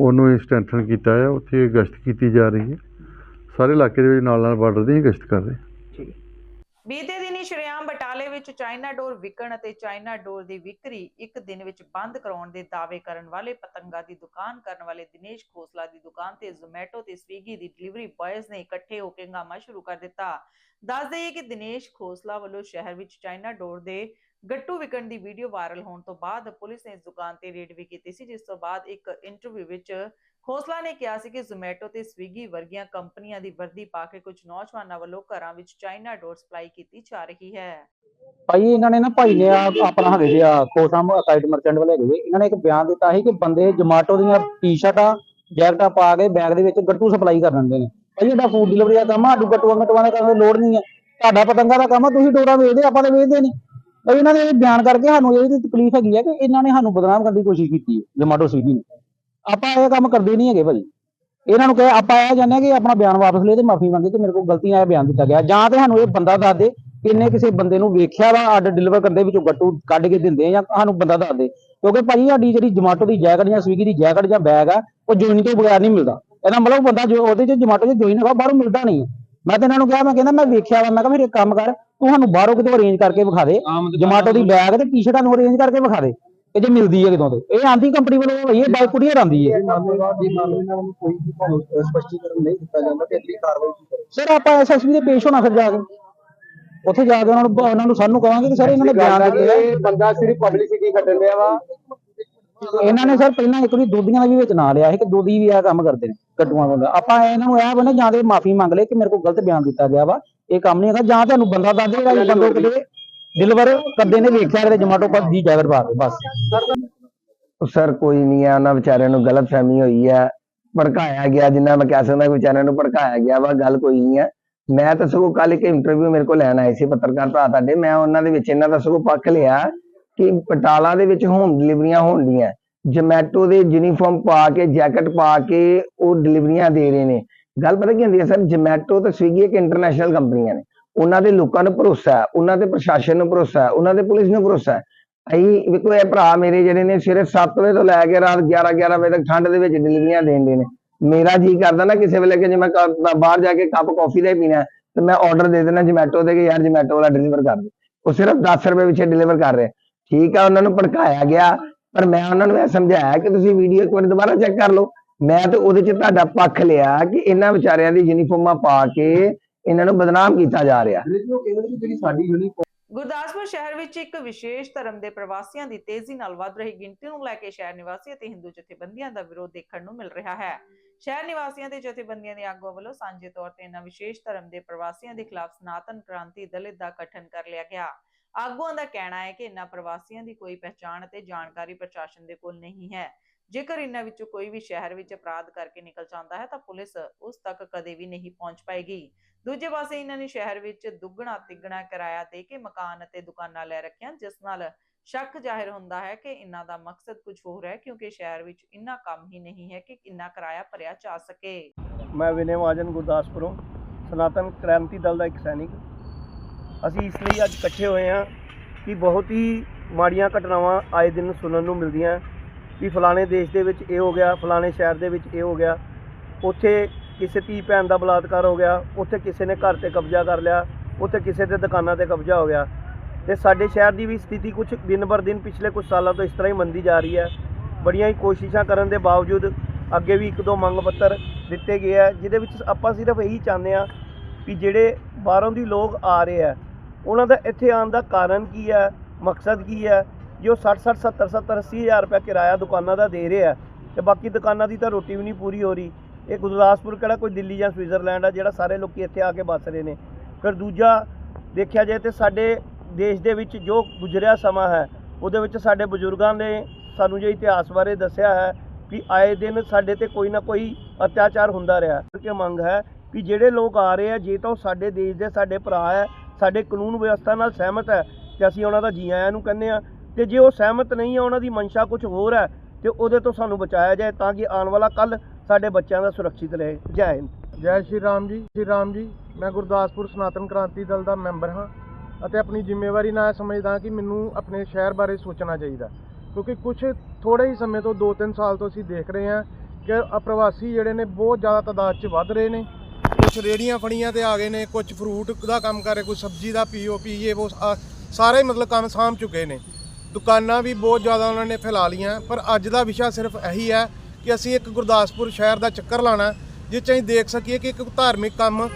ਉਹਨੂੰ ਸਟਰੈਂਥਨ ਕੀਤਾ ਆ ਉੱਥੇ ਗਸ਼ਤ ਕੀਤੀ ਜਾ ਰਹੀ ਹੈ। ਸਾਰੇ ਇਲਾਕੇ ਦੇ ਵਿੱਚ ਨਾਲ ਨਾਲ ਬਾਰਡਰ ਦੀ ਗਸ਼ਤ ਕਰ ਰਹੇ ਬੀਤੇ ਦਿਨੀ ਸ਼੍ਰੀਆਮ ਬਟਾਲੇ ਵਿੱਚ ਚਾਈਨਾ ਡੋਰ ਵਿਕਣ ਅਤੇ ਚਾਈਨਾ ਡੋਰ ਦੀ ਵਿਕਰੀ ਇੱਕ ਦਿਨ ਵਿੱਚ ਬੰਦ ਕਰਾਉਣ ਦੇ ਦਾਅਵੇ ਕਰਨ ਵਾਲੇ ਪਤੰਗਾ ਦੀ ਦੁਕਾਨ ਕਰਨ ਵਾਲੇ ਦਿਨੇਸ਼ ਖੋਸਲਾ ਦੀ ਦੁਕਾਨ ਤੇ ਜ਼ੋਮੈਟੋ ਤੇ ਸਵੀਗੀ ਦੀ ਡਿਲੀਵਰੀ ਬॉयਜ਼ ਨੇ ਇਕੱਠੇ ਹੋ ਕੇ ਹੰਗਾਮਾ ਸ਼ੁਰੂ ਕਰ ਦਿੱਤਾ। ਦੱਸ ਦਈਏ ਕਿ ਦਿਨੇਸ਼ ਖੋਸਲਾ ਵੱਲੋਂ ਸ਼ਹਿਰ ਵਿੱਚ ਚਾਈਨਾ ਡੋਰ ਦੇ ਗੱਟੂ ਵਿਕਣ ਦੀ ਵੀਡੀਓ ਵਾਇਰਲ ਹੋਣ ਤੋਂ ਬਾਅਦ ਪੁਲਿਸ ਨੇ ਇਸ ਦੁਕਾਨ ਤੇ ਰੇਡ ਵੀ ਕੀਤੀ ਸੀ, ਜਿਸ ਤੋਂ ਬਾਅਦ ਇੱਕ ਇੰਟਰਵਿਊ ਵਿੱਚ ਖੋਸਲਾ ਨੇ ਕਿਹਾ ਸੀ ਕਿ ਜ਼ੋਮੈਟੋ ਤੇ ਸਵੀਗੀ ਵਰਗੀਆਂ ਕੰਪਨੀਆਂ ਦੀ ਵਰਦੀ ਪਾ ਕੇ ਕੁਝ ਨੌਜਵਾਨਾਂ ਵੱਲੋਂ ਘਰਾਂ ਵਿੱਚ ਚਾਈਨਾ ਡੋਰ ਸਪਲਾਈ ਕੀਤੀ ਜਾ ਰਹੀ ਹੈ। ਭਾਈ, ਇਹਨਾਂ ਨੇ ਨਾ ਭਾਈ ਨੇ ਆਪਣਾ ਹੈਗੇ ਜੀ ਆ ਕੋਸਮ ਮਰਚੈਂਟ ਵਾਲੇ ਹੈਗੇ ਇਹਨਾਂ ਨੇ ਇੱਕ ਬਿਆਨ ਦਿੱਤਾ ਸੀ ਕਿ ਬੰਦੇ ਜਮਾਟੋ ਦੀਆਂ ਟੀ-ਸ਼ਰਟਾਂ ਜੈਕਟਾਂ ਪਾ ਕੇ ਬੈਗ ਦੇ ਵਿੱਚ ਗੱਟੂ ਸਪਲਾਈ ਕਰ ਦਿੰਦੇ ਨੇ। ਭਾਈ ਇਹਦਾ ਫੂਡ ਡਿਲੀਵਰੀ ਦਾ ਕੰਮ ਆ ਗੱਟੂਆਂ ਗੱਟੂਆਂ ਦਾ ਕਰਨ ਦੀ ਲੋੜ ਨਹੀਂ ਹੈ। ਤੁਹਾਡਾ ਪਤੰਗਾ ਦਾ ਕੰਮ ਆ, ਤੁਸੀਂ ਡੋਰਾ ਵੇਚਦੇ, ਆਪਾਂ ਤਾਂ ਵੇਚਦੇ ਨਹੀਂ। ਭਾਈ ਇਹਨਾਂ ਦੇ ਬਿਆਨ ਕਰਕੇ ਸਾਨੂੰ ਇਹਦੀ ਤਕਲੀਫ ਹੈਗੀ ਹੈ ਕਿ ਇਹਨਾਂ ਨੇ ਸਾਨੂੰ ਬਦਨਾਮ ਕਰਨ ਦੀ ਕੋਸ਼ਿਸ਼ ਕੀਤੀ ਹੈ ਜਮਾਟੋ ਸਵੀਗੀ ਨੇ। ਆਪਾਂ ਇਹ ਕੰਮ ਕਰਦੇ ਨਹੀਂ ਹੈਗੇ ਭਾਜੀ। ਇਹਨਾਂ ਨੂੰ ਕਹੇ, ਆਪਾਂ ਇਹ ਜਾਂਦੇ ਹਾਂ ਕਿ ਆਪਣਾ ਬਿਆਨ ਵਾਪਸ ਲੈ ਤੇ ਮਾਫੀ ਮੰਗੇ ਕਿ ਮੇਰੇ ਕੋਲ ਗਲਤੀਆਂ ਆਇਆ ਬਿਆਨ ਦਿੱਤਾ ਗਿਆ। ਜਾਂ ਤੇ ਸਾਨੂੰ ਇਹ ਬੰਦਾ ਦੱਸ ਦੇ ਕਿ ਕਿਸੇ ਬੰਦੇ ਨੂੰ ਵੇਖਿਆ ਵਾ ਆਰਡਰ ਡਿਲੀਵਰ ਕਰਦੇ ਵਿੱਚੋਂ ਗੱਟੂ ਕੱਢ ਕੇ ਦਿੰਦੇ ਆ ਜਾਂ ਸਾਨੂੰ ਬੰਦਾ ਦੱਸ ਦੇ। ਕਿਉਂਕਿ ਭਾਜੀ ਸਾਡੀ ਜਿਹੜੀ ਜਮਾਟੋ ਦੀ ਜੈਕਟ ਜਾਂ ਸਵੀਗੀ ਦੀ ਜੈਕਟ ਜਾਂ ਬੈਗ ਆ, ਉਹ ਜੁਆਇਨ ਤੋਂ ਬਗੈਰ ਨਹੀਂ ਮਿਲਦਾ। ਇਹਦਾ ਮਤਲਬ ਬੰਦਾ ਜੋ ਉਹਦੇ ਚ ਜਮਾਟੋ ਚ ਜੁਆਇਨ ਹੈਗਾ, ਬਾਹਰੋਂ ਮਿਲਦਾ ਨਹੀਂ। ਮੈਂ ਤੇ ਇਹਨਾਂ ਨੂੰ ਕਿਹਾ, ਮੈਂ ਕਹਿੰਦਾ, ਮੈਂ ਵੇਖਿਆ ਵਾ, ਮੈਂ ਕਿਹਾ ਫਿਰ ਇੱਕ ਕੰਮ ਕਰ। ਤੂੰ ਸਾਨੂੰ ਬਾਹਰੋਂ ਕਿਤੋਂ ਅਰੇਂਜ ਕਰਕੇ ਵਿਖਾ ਦੇ ਜਮਾਟੋ ਦੀ ਬੈਗ ਤੇ ਟੀ-ਸ਼ਰਟਾਂ ਨੂੰ ਅਰੇਂਜ ਕਰਕੇ ਵਿਖਾ ਦੇ ਕਿ ਜੇ ਮਿਲਦੀ ਹੈ ਕਿਤੋਂ ਤੇ। ਇਹ ਆਂਦੀ ਕੰਪਨੀ ਵੱਲੋਂ ਹੋਈ ਹੈ ਬਾਈਕ ਕੁੜੀਆਂ ਆਂਦੀ ਹੈ। ਸਪਸ਼ਟੀਕਰਨ ਨਹੀਂ ਦਿੱਤਾ ਜਾਂਦਾ ਤੇ ਅਗਲੀ ਕਾਰਵਾਈ ਕੀ ਕਰੇ ਸਰ ਆਪਾਂ ਐਸਐਸਪੀ ਦੇ ਪੇਸ਼ ਹੋਣਾ ਫਿਰ ਜਾ ਕੇ। ਉੱਥੇ ਜਾ ਕੇ ਉਹਨਾਂ ਨੂੰ ਉਹਨਾਂ ਨੂੰ ਸਾਨੂੰ ਕਹਾਂਗੇ ਕਿ ਸਰ ਇਹਨਾਂ ਨੇ ਬਿਆਨ ਦਿੱਤੇ ਆ ਬੰਦਾ ਸਿਰਫ ਪਬਲਿਸਿਟੀ ਕੱਢਣ ਲਿਆ ਵਾ। ਇਹਨਾਂ ਨੇ ਸਰ ਪਹਿਲਾਂ ਇੱਕ ਵਾਰੀ ਦੋਧੀਆਂ ਦਾ ਵੀ ਵਿੱਚ ਨਾਂ ਲਿਆ ਸੀ ਕਿ ਦੋਧੀ ਵੀ ਇਹ ਕੰਮ ਕਰਦੇ ਨੇ ਕੱਟੂਆਂ ਦਾ। ਆਪਾਂ ਇਹਨਾਂ ਨੂੰ ਇਹ ਬਣੇ ਜਾਂ ਤੇ ਮਾਫੀ ਮੰਗ ਲੈ ਕਿ ਮੇਰੇ ਕੋਲ ਗਲਤ ਬਿਆਨ ਦਿੱਤਾ ਗਿਆ ਵਾ। ਇਹ ਕੰਮ ਨਹੀਂ ਹੈਗਾ, ਜਾਂ ਤੁਹਾਨੂੰ ਬੰਦਾ ਦੱਸ ਦੇਗਾ ਇਹ ਬੰਦੇ ਕਿਤੇ ਡਿਲੀਵਰ ਕਰਦੇ ਨੇ, ਵੇਖਿਆ ਕਿਤੇ ਜਮਾਟੋ ਪਰ ਦੀ ਜੈਕਟ ਪਾ ਬਸ। ਸਰ, ਕੋਈ ਨਹੀਂ ਹੈ ਉਹਨਾਂ ਵਿਚਾਰਿਆਂ ਨੂੰ ਗਲਤ ਫਹਿਮੀ ਹੋਈ ਹੈ ਭੜਕਾਇਆ ਗਿਆ, ਜਿੰਨਾ ਮੈਂ ਕਹਿ ਸਕਦਾ ਵਿਚਾਰਿਆਂ ਨੂੰ ਭੜਕਾਇਆ ਗਿਆ ਵਾ, ਗੱਲ ਕੋਈ ਨਹੀਂ ਹੈ ਮੈਂ ਤਾਂ ਸਗੋਂ ਕੱਲ ਇੱਕ ਇੰਟਰਵਿਊ ਮੇਰੇ ਕੋਲ ਲੈਣ ਆਏ ਸੀ, ਪੱਤਰਕਾਰ ਭਰਾ ਤੁਹਾਡੇ, ਮੈਂ ਉਹਨਾਂ ਦੇ ਵਿੱਚ ਇਹਨਾਂ ਦਾ ਸਗੋਂ ਪੱਖ ਲਿਆ ਕਿ ਪਟਾਲਾ ਦੇ ਵਿੱਚ ਹੋਮ ਡਿਲੀਵਰੀਆਂ ਹੋਣਗੀਆਂ ਜਮੈਟੋ ਦੇ ਯੂਨੀਫਾਰਮ ਪਾ ਕੇ ਜੈਕਟ ਪਾ ਕੇ ਉਹ ਡਿਲੀਵਰੀਆਂ ਦੇ ਰਹੇ ਨੇ। ਗੱਲ ਪਤਾ ਕੀ ਹੁੰਦੀ ਹੈ ਸਰ ਜਮੈਟੋ ਤੇ ਸਵੀਗੀ ਇੱਕ ਇੰਟਰਨੈਸ਼ਨਲ ਕੰਪਨੀਆਂ ਨੇ। ਉਹਨਾਂ ਦੇ ਲੋਕਾਂ ਨੂੰ ਭਰੋਸਾ ਹੈ, ਉਹਨਾਂ ਦੇ ਪ੍ਰਸ਼ਾਸਨ ਨੂੰ ਭਰੋਸਾ ਹੈ, ਉਹਨਾਂ ਦੇ ਪੁਲਿਸ ਨੂੰ ਭਰੋਸਾ ਹੈ। ਅਸੀਂ ਵੇਖੋ ਇਹ ਭਰਾ ਮੇਰੇ ਜਿਹੜੇ ਨੇ ਸਵੇਰੇ 7 ਵਜੇ ਤੋਂ ਲੈ ਕੇ ਰਾਤ 11 11 ਵਜੇ ਤੱਕ ਠੰਡ ਦੇ ਵਿੱਚ ਡਿਲੀਵਰੀਆਂ ਦੇਣ ਦੇ ਨੇ। ਮੇਰਾ ਜੀ ਕਰਦਾ ਨਾ ਕਿਸੇ ਵੇਲੇ ਕਿ ਜੇ ਮੈਂ ਕ- ਬਾਹਰ ਜਾ ਕੇ ਕੱਪ ਕਾਫੀ ਦਾ ਹੀ ਪੀਣਾ ਤੇ ਮੈਂ ਆਰਡਰ ਦੇ ਦੇਣਾ ਜਮੈਟੋ ਦੇ ਕਿ ਯਾਰ ਜਮੈਟੋ ਵਾਲਾ ਡਿਲੀਵਰ ਕਰ ਦੇ। ਉਹ ਸਿਰਫ 10 ਰੁਪਏ ਪਿੱਛੇ ਡਿਲੀਵਰ ਕਰ ਰਿਹਾ। ਠੀਕ ਆ, ਉਹਨਾਂ ਨੂੰ ਭੜਕਾਇਆ ਗਿਆ, ਪਰ ਮੈਂ ਉਹਨਾਂ ਨੂੰ ਇਹ ਸਮਝਾਇਆ ਕਿ ਤੁਸੀਂ ਵੀਡੀਓ ਇੱਕ ਵਾਰ ਦੁਬਾਰਾ ਚੈੱਕ ਕਰ ਲਓ। ਮੈਂ ਤਾਂ ਉਹਦੇ 'ਚ ਤੁਹਾਡਾ ਪੱਖ ਲਿਆ ਕਿ ਇਹਨਾਂ ਵਿਚਾਰਿਆਂ ਦੀ ਯੂਨੀਫਾਰਮਾਂ ਪਾ ਕੇ ਇਹਨਾਂ ਨੂੰ ਬਦਨਾਮ ਕੀਤਾ ਜਾ ਰਿਹਾ। ਜਿਹੜੀ ਸਾਡੀ ਯੂਨੀਫਾਰਮ ਗੁਰਦਾਸਪੁਰ ਸ਼ਹਿਰ ਵਿੱਚ ਇੱਕ ਵਿਸ਼ੇਸ਼ ਧਰਮ ਦੇ ਪ੍ਰਵਾਸੀਆਂ ਦੀ ਤੇਜ਼ੀ ਨਾਲ ਵੱਧ ਰਹੀ ਗਿਣਤੀ ਨੂੰ ਲੈ ਕੇ ਸ਼ਹਿਰ ਨਿਵਾਸੀ ਅਤੇ ਹਿੰਦੂ ਜਥੇਬੰਦੀਆਂ ਦਾ ਵਿਰੋਧ ਦੇਖਣ ਨੂੰ ਮਿਲ ਰਿਹਾ ਹੈ। ਸ਼ਹਿਰ ਨਿਵਾਸੀਆਂ ਤੇ ਜਥੇਬੰਦੀਆਂ ਦੇ ਆਗੂਆਂ ਵੱਲੋਂ ਸਾਂਝੇ ਤੌਰ ਤੇ ਇਹਨਾਂ ਵਿਸ਼ੇਸ਼ ਧਰਮ ਦੇ ਪ੍ਰਵਾਸੀਆਂ ਦੇ ਖਿਲਾਫ ਸਨਾਤਨ ਕ੍ਰਾਂਤੀ ਦਲਿਤ ਦਾ ਗਠਨ ਕਰ ਲਿਆ ਗਿਆ। ਆਗੂਆਂ ਦਾ ਕਹਿਣਾ ਹੈ ਕਿ ਇਹਨਾਂ ਪ੍ਰਵਾਸੀਆਂ ਦੀ ਕੋਈ ਪਹਿਚਾਣ ਅਤੇ ਜਾਣਕਾਰੀ ਪ੍ਰਸ਼ਾਸਨ ਦੇ ਕੋਲ ਨਹੀਂ ਹੈ। ਜੇਕਰ ਇਹਨਾਂ ਵਿੱਚੋਂ ਕੋਈ ਵੀ ਸ਼ਹਿਰ ਵਿੱਚ ਅਪਰਾਧ ਕਰਕੇ ਨਿਕਲ ਜਾਂਦਾ ਹੈ, ਤਾਂ ਪੁਲਿਸ ਉਸ ਤੱਕ ਕਦੇ ਵੀ ਨਹੀਂ ਪਹੁੰਚ ਪਾਏਗੀ। ਦੂਜੇ ਪਾਸੇ ਇਹਨਾਂ ਨੇ ਸ਼ਹਿਰ ਵਿੱਚ ਦੁੱਗਣਾ ਤਿੱਗਣਾ ਕਿਰਾਇਆ ਦੇ ਕੇ ਮਕਾਨ ਅਤੇ ਦੁਕਾਨਾਂ ਲੈ ਰੱਖੀਆਂ, ਜਿਸ ਨਾਲ ਸ਼ੱਕ ਜ਼ਾਹਿਰ ਹੁੰਦਾ ਹੈ ਕਿ ਇਹਨਾਂ ਦਾ ਮਕਸਦ ਕੁਝ ਹੋਰ ਹੈ, ਕਿਉਂਕਿ ਸ਼ਹਿਰ ਵਿੱਚ ਇੰਨਾ ਕੰਮ ਹੀ ਨਹੀਂ ਹੈ ਕਿ ਇੰਨਾ ਕਿਰਾਇਆ ਭਰਿਆ ਜਾ ਸਕੇ। ਮੈਂ ਵਿਨੇ ਮਹਾਜਨ ਗੁਰਦਾਸਪੁਰੋਂ ਸਨਾਤਨ ਕ੍ਰਾਂਤੀ ਦਲ ਦਾ ਇੱਕ ਸੈਨਿਕ। ਅਸੀਂ ਇਸ ਲਈ ਅੱਜ ਇਕੱਠੇ ਹੋਏ ਹਾਂ ਕਿ ਬਹੁਤ ਹੀ ਮਾੜੀਆਂ ਘਟਨਾਵਾਂ ਆਏ ਦਿਨ ਸੁਣਨ ਨੂੰ ਮਿਲਦੀਆਂ। ਵੀ ਫਲਾਣੇ ਦੇਸ਼ ਦੇ ਵਿੱਚ ਇਹ ਹੋ ਗਿਆ, ਫਲਾਣੇ ਸ਼ਹਿਰ ਦੇ ਵਿੱਚ ਇਹ ਹੋ ਗਿਆ। ਉੱਥੇ ਕਿਸੇ ਧੀ ਭੈਣ ਦਾ ਬਲਾਤਕਾਰ ਹੋ ਗਿਆ, ਉੱਥੇ ਕਿਸੇ ਨੇ ਘਰ ਤੇ ਕਬਜ਼ਾ ਕਰ ਲਿਆ, ਉੱਥੇ ਕਿਸੇ ਦੇ ਦੁਕਾਨਾਂ ਤੇ ਕਬਜ਼ਾ ਹੋ ਗਿਆ। ਤੇ ਸਾਡੇ ਸ਼ਹਿਰ ਦੀ ਵੀ ਸਥਿਤੀ ਕੁਝ ਦਿਨ ਬਰ ਦਿਨ ਪਿਛਲੇ ਕੁਝ ਸਾਲਾਂ ਤੋਂ ਇਸ ਤਰ੍ਹਾਂ ਹੀ ਮੰਦੀ ਜਾ ਰਹੀ ਹੈ। ਬੜੀਆਂ ਹੀ ਕੋਸ਼ਿਸ਼ਾਂ ਕਰਨ ਦੇ ਬਾਵਜੂਦ ਅੱਗੇ ਵੀ ਇੱਕ ਦੋ ਮੰਗ ਪੱਤਰ ਦਿੱਤੇ ਗਏ ਆ ਜਿਹਦੇ ਵਿੱਚ ਆਪਾਂ ਸਿਰਫ ਇਹੀ ਚਾਹੁੰਦੇ ਆ ਕਿ ਜਿਹੜੇ ਬਾਹਰੋਂ ਦੀ ਲੋਕ ਆ ਰਹੇ ਆ ਉਹਨਾਂ ਦਾ ਇੱਥੇ ਆਉਣ ਦਾ ਕਾਰਨ ਕੀ ਹੈ, ਮਕਸਦ ਕੀ ਹੈ ਜੋ 60 60 70 70 80 ਹਜ਼ਾਰ ਰੁਪਏ ਕਿਰਾਇਆ ਦੁਕਾਨਾਂ ਦਾ ਦੇ ਰਿਹਾ ਆ ਤੇ ਬਾਕੀ ਦੁਕਾਨਾਂ ਦੀ ਤਾਂ ਰੋਟੀ ਵੀ ਨਹੀਂ ਪੂਰੀ ਹੋ ਰਹੀ। ਇਹ ਗੁਰਦਾਸਪੁਰ ਕਿਹੜਾ ਕੋਈ ਦਿੱਲੀ ਜਾਂ ਸਵਿਟਜ਼ਰਲੈਂਡ ਆ ਜਿਹੜਾ ਸਾਰੇ ਲੋਕੀ ਇੱਥੇ ਆ ਕੇ ਵੱਸ ਰਹੇ ਨੇ। ਫਿਰ ਦੂਜਾ ਦੇਖਿਆ ਜਾਏ ਤੇ ਸਾਡੇ ਦੇਸ਼ ਦੇ ਵਿੱਚ ਜੋ ਗੁਜ਼ਰਿਆ ਸਮਾਂ ਹੈ, ਉਹਦੇ ਵਿੱਚ ਸਾਡੇ ਬਜ਼ੁਰਗਾਂ ਨੇ ਸਾਨੂੰ ਜੋ ਇਤਿਹਾਸ ਬਾਰੇ ਦੱਸਿਆ ਹੈ ਕਿ ਆਏ ਦਿਨ ਸਾਡੇ ਤੇ ਕੋਈ ਨਾ ਕੋਈ ਅਤਿਆਚਾਰ ਹੁੰਦਾ ਰਿਹਾ। ਕਿ ਮੰਗ ਹੈ ਕਿ ਜਿਹੜੇ ਲੋਕ ਆ ਰਹੇ ਆ, ਜੇ ਤਾਂ ਉਹ ਸਾਡੇ ਦੇਸ਼ ਦੇ ਸਾਡੇ ਭਰਾ ਹੈ, ਸਾਡੇ ਕਾਨੂੰਨ ਵਿਵਸਥਾ ਨਾਲ ਸਹਿਮਤ ਹੈ ਤੇ ਅਸੀਂ ਉਹਨਾਂ ਦਾ ਜੀ ਆਇਆਂ ਨੂੰ ਕਹਿੰਦੇ ਆ ਤੇ ਜੇ ਉਹ ਸਹਿਮਤ ਨਹੀਂ ਹੈ ਉਹਨਾਂ ਦੀ ਮਨਸ਼ਾ ਕੁਝ ਹੋਰ ਹੈ, ਤੇ ਉਹਦੇ ਤੋਂ ਸਾਨੂੰ ਬਚਾਇਆ ਜਾਏ ਤਾਂ ਕਿ ਆਉਣ ਵਾਲਾ ਕੱਲ ਸਾਡੇ ਬੱਚਿਆਂ ਦਾ ਸੁਰੱਖਿਅਤ ਰਹੇ। ਜੈ ਹਿੰਦ। ਜੈ ਸ਼੍ਰੀ ਰਾਮ ਜੀ, ਸ਼੍ਰੀ ਰਾਮ ਜੀ, ਮੈਂ ਗੁਰਦਾਸਪੁਰ ਸਨਾਤਨ ਕ੍ਰਾਂਤੀ ਦਲ ਦਾ ਮੈਂਬਰ ਹਾਂ ਅਤੇ ਆਪਣੀ ਜ਼ਿੰਮੇਵਾਰੀ ਨਾਲ ਇਹ ਸਮਝਦਾ ਕਿ ਮੈਨੂੰ ਆਪਣੇ ਸ਼ਹਿਰ ਬਾਰੇ ਸੋਚਣਾ ਚਾਹੀਦਾ ਕਿਉਂਕਿ ਕੁਝ ਥੋੜੇ ਹੀ ਸਮੇਂ ਤੋਂ 2-3 ਸਾਲ ਤੋਂ ਅਸੀਂ ਦੇਖ ਰਹੇ ਹਾਂ ਕਿ ਪ੍ਰਵਾਸੀ ਜਿਹੜੇ ਨੇ ਬਹੁਤ ਜ਼ਿਆਦਾ ਤਾਦਾਦ 'ਚ ਵੱਧ ਰਹੇ ਨੇ। ਕੁਝ ਰੇੜੀਆਂ ਫੜੀਆਂ ਤੇ ਆ ਗਏ ਨੇ ਕੁਝ ਫਰੂਟ ਦਾ ਕੰਮ ਕਰ ਰਹੇ ਕੁਝ ਸਬਜ਼ੀ ਦਾ ਪੀਓਪੀ ਇਹ ਉਹ ਸਾਰੇ ਮਤਲਬ ਕੰਮ ਸਾਂਭ ਚੁੱਕੇ ਨੇ। ਦੁਕਾਨਾਂ ਵੀ ਬਹੁਤ ਜ਼ਿਆਦਾ ਉਹਨਾਂ ਨੇ ਫੈਲਾ ਲੀਆਂ ਪਰ ਅੱਜ ਦਾ ਵਿਸ਼ਾ ਸਿਰਫ ਇਹੀ ਹੈ ਕਿ ਅਸੀਂ ਇੱਕ ਗੁਰਦਾਸਪੁਰ ਸ਼ਹਿਰ ਦਾ ਚੱਕਰ ਲਾਣਾ ਜਿਸ 'ਚ ਅਸੀਂ ਦੇਖ ਸਕੀਏ ਕਿ ਇੱਕ ਧਾਰਮਿਕ ਕੰਮ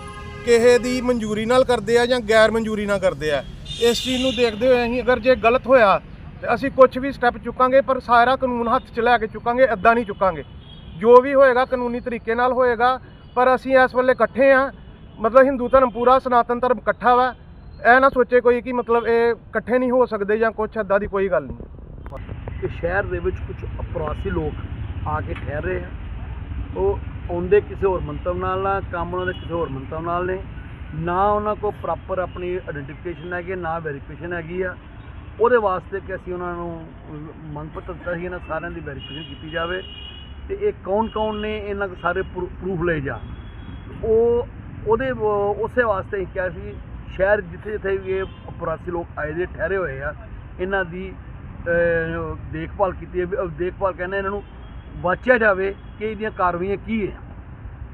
ਕਿਸੇ ਦੀ ਮਨਜ਼ੂਰੀ ਨਾਲ ਕਰਦੇ ਆ ਜਾਂ ਗੈਰ ਮਨਜ਼ੂਰੀ ਨਾਲ ਕਰਦੇ ਆ। ਇਸ ਚੀਜ਼ ਨੂੰ ਦੇਖਦੇ ਹੋਏ ਅਸੀਂ ਅਗਰ ਜੇ ਗਲਤ ਹੋਇਆ, ਤੇ ਅਸੀਂ ਕੁਝ ਵੀ ਸਟੈਪ ਚੁੱਕਾਂਗੇ, ਪਰ ਸਾਰਾ ਕਾਨੂੰਨ ਹੱਥ 'ਚ ਲੈ ਕੇ ਚੁੱਕਾਂਗੇ ਐਦਾਂ ਨਹੀਂ ਚੁੱਕਾਂਗੇ। ਜੋ ਵੀ ਹੋਏਗਾ ਕਾਨੂੰਨੀ ਤਰੀਕੇ ਨਾਲ ਹੋਏਗਾ, ਪਰ ਅਸੀਂ ਇਸ ਵੇਲੇ ਇਕੱਠੇ ਆ। ਮਤਲਬ ਹਿੰਦੂ ਧਰਮ ਪੂਰਾ, ਸਨਾਤਨ ਧਰਮ ਇਕੱਠਾ ਵਾ। ਇਹ ਨਾ ਸੋਚੇ ਕੋਈ ਕਿ ਮਤਲਬ ਇਹ ਇਕੱਠੇ ਨਹੀਂ ਹੋ ਸਕਦੇ ਜਾਂ ਕੁਝ ਐਦਾਂ ਦੀ ਕੋਈ ਗੱਲ ਨਹੀਂ। ਕਿ ਸ਼ਹਿਰ ਦੇ ਵਿੱਚ ਕੁਝ ਅਪਰਾਸੀ ਲੋਕ ਆ ਕੇ ਠਹਿਰ ਰਹੇ ਆ। ਉਹ ਆਉਂਦੇ ਕਿਸੇ ਹੋਰ ਮੰਤਵ ਨਾਲ ਨਾ ਕੰਮ ਉਹਨਾਂ ਦੇ ਕਿਸੇ ਹੋਰ ਮੰਤਵ ਨਾਲ ਨੇ। ਨਾ ਉਹਨਾਂ ਕੋਲ ਪ੍ਰੋਪਰ ਆਪਣੀ ਆਇਡੈਂਟੀਫਿਕੇਸ਼ਨ ਹੈਗੀ ਨਾ ਵੈਰੀਫਿਕੇਸ਼ਨ ਹੈਗੀ ਆ। ਉਹਦੇ ਵਾਸਤੇ ਕਿ ਅਸੀਂ ਉਹਨਾਂ ਨੂੰ ਮੰਗ ਪੱਤਰ ਦਿੱਤਾ ਸੀ, ਇਹਨਾਂ ਸਾਰਿਆਂ ਦੀ ਵੈਰੀਫਿਕੇਸ਼ਨ ਕੀਤੀ ਜਾਵੇ। ਤੇ ਇਹ ਕੌਣ ਕੌਣ ਨੇ, ਇਹਨਾਂ ਕੋ ਸਾਰੇ ਪ੍ਰੂਫ ਲਏ ਜਾ। ਉਹ ਉਹਦੇ ਉਸੇ ਵਾਸਤੇ ਕਿਹਾ ਸੀ ਸ਼ਹਿਰ ਜਿੱਥੇ ਜਿੱਥੇ ਵੀ ਇਹ ਪ੍ਰਵਾਸੀ ਲੋਕ ਆਏ ਦੇ, ਠਹਿਰੇ ਹੋਏ ਆ, ਇਹਨਾਂ ਦੀ ਦੇਖਭਾਲ ਕੀਤੀ ਹੈ ਦੇਖਭਾਲ ਕਹਿੰਦੇ ਇਹਨਾਂ ਨੂੰ ਵਾਚਿਆ ਜਾਵੇ ਕਿ ਇਹਦੀਆਂ ਕਾਰਵਾਈਆਂ ਕੀ ਹੈ।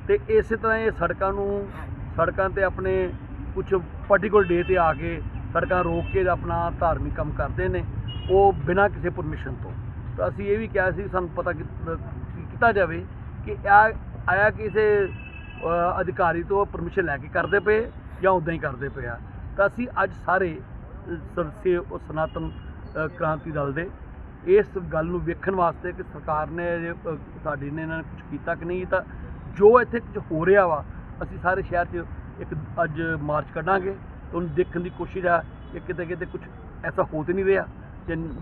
ਤੇ ਇਸੇ ਤਰ੍ਹਾਂ ਇਹ ਸੜਕਾਂ ਨੂੰ, ਸੜਕਾਂ ਤੇ ਆਪਣੇ ਕੁਝ ਪਾਰਟਿਕੂਲਰ ਡੇ ਤੇ ਆ ਕੇ ਸੜਕਾਂ ਰੋਕ ਕੇ ਆਪਣਾ ਧਾਰਮਿਕ ਕੰਮ ਕਰਦੇ ਨੇ, ਉਹ ਬਿਨਾਂ ਕਿਸੇ ਪਰਮਿਸ਼ਨ ਤੋਂ। ਤਾਂ ਅਸੀਂ ਇਹ ਵੀ ਕਿਹਾ ਸੀ, ਸਾਨੂੰ ਪਤਾ ਕੀ- ਕੀਤਾ ਜਾਵੇ ਕਿ ਆਇਆ ਕਿਸੇ ਅਧਿਕਾਰੀ ਤੋਂ ਪਰਮਿਸ਼ਨ ਲੈ ਕੇ ਕਰਦੇ ਪਏ ਜਾਂ ਉਦਾਂ ਹੀ ਕਰਦੇ ਪਏ ਆ। ਤਾਂ ਅਸੀਂ ਅੱਜ ਸਾਰੇ ਅ, ਸਰਸੇ ਉਹ ਸਨਾਤਨ ਕ੍ਰਾਂਤੀ ਦਲ ਦੇ ਇਸ ਗੱਲ ਨੂੰ ਵੇਖਣ ਵਾਸਤੇ ਕਿ ਸਰਕਾਰ ਨੇ ਜੇ, ਸਾਡੀ ਨੇ ਇਹਨਾਂ ਨੇ ਕੁਝ ਕੀਤਾ ਕਿ ਨਹੀਂ ਤਾਂ ਜੋ ਇੱਥੇ ਕੁਝ ਹੋ ਰਿਹਾ ਵਾ ਅਸੀਂ ਸਾਰੇ ਸ਼ਹਿਰ 'ਚ ਇੱਕ ਅੱਜ ਮਾਰਚ ਕੱਢਾਂਗੇ। ਤੇ ਉਹਨੂੰ ਦੇਖਣ ਦੀ ਕੋਸ਼ਿਸ਼ ਆ ਕਿ ਕਿਤੇ ਕਿਤੇ ਕੁਝ ਐਸਾ ਹੋ ਤੇ ਨਹੀਂ ਰਿਹਾ।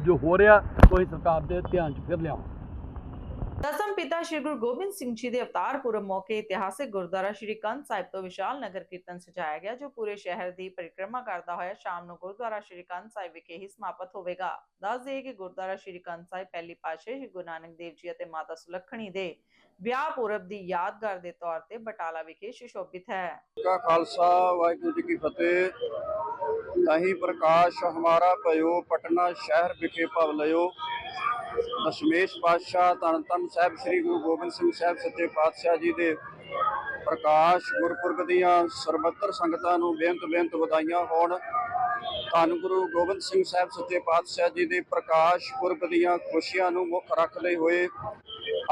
ਜੋ ਹੋ ਰਿਹਾ ਕੋਈ ਸਰਕਾਰ ਦੇ ਧਿਆਨ 'ਚ ਫਿਰ ਲਿਆਓ ਪਿਤਾ ਸ਼੍ਰੀ ਗੁਰੂ ਗੋਬਿੰਦ ਸਿੰਘ ਜੀ ਦੇ ਅਵਤਾਰ ਪੁਰਬ ਮੌਕੇ ਇਤਿਹਾਸਿਕ ਗੁਰਦੁਆਰਾ ਸ਼੍ਰੀ ਕੰਧ ਸਾਹਿਬ ਤੋਂ ਵਿਸ਼ਾਲ ਨਗਰ ਕੀਰਤਨ ਸਜਾਇਆ ਗਿਆ, ਜੋ ਪੂਰੇ ਸ਼ਹਿਰ ਦੀ ਪਰਿਕਰਮਾ ਕਰਦਾ ਹੋਇਆ ਸ਼ਾਮ ਨੂੰ ਗੁਰਦੁਆਰਾ ਸ਼੍ਰੀ ਕੰਧ ਸਾਹਿਬ ਵਿਖੇ ਹੀ ਸਮਾਪਤ ਹੋਵੇਗਾ। ਦੱਸ ਦੇਈਏ ਕਿ ਗੁਰਦੁਆਰਾ ਸ਼੍ਰੀ ਕੰਧ ਸਾਹਿਬ ਪਹਿਲੀ ਪਾਤਸ਼ਾਹ ਸ਼੍ਰੀ ਗੁਰੂ ਨਾਨਕ ਦੇਵ ਜੀ ਅਤੇ ਮਾਤਾ ਸੁਲੱਖਣੀ ਦੇ ਵਿਆਹ ਪੁਰਬ ਦੀ ਯਾਦਗਾਰ ਦੇ ਤੌਰ ਤੇ ਬਟਾਲਾ ਵਿਖੇ ਸੁਸ਼ੋਭਿਤ ਹੈ। ਕਾ ਖਾਲਸਾ, ਵਾਹਿਗੁਰੂ ਜੀ ਕੀ ਫਤਿਹ। ਨਹੀਂ ਪ੍ਰਕਾਸ਼ ਹਮਾਰਾ ਭਇਓ, ਪਟਨਾ ਸ਼ਹਿਰ ਵਿਖੇ ਭਵ ਲਿਓ ਦਸ਼ਮੇਸ਼ ਪਾਤਸ਼ਾਹ ਧੰਨ ਧੰਨ ਸਾਹਿਬ ਸ੍ਰੀ ਗੁਰੂ ਗੋਬਿੰਦ ਸਿੰਘ ਸਾਹਿਬ ਸੱਚੇ ਪਾਤਸ਼ਾਹ ਜੀ ਦੇ ਪ੍ਰਕਾਸ਼ ਗੁਰਪੁਰਬ ਦੀਆਂ ਸਰਬੱਤਰ ਸੰਗਤਾਂ ਨੂੰ ਬੇਨਤ ਬੇਨਤ ਵਧਾਈਆਂ ਹੋਣ। ਧੰਨ ਗੁਰੂ ਗੋਬਿੰਦ ਸਿੰਘ ਸਾਹਿਬ ਸੱਚੇ ਪਾਤਸ਼ਾਹ ਜੀ ਦੇ ਪ੍ਰਕਾਸ਼ ਪੁਰਬ ਦੀਆਂ ਖੁਸ਼ੀਆਂ ਨੂੰ ਮੁੱਖ ਰੱਖਦੇ ਹੋਏ।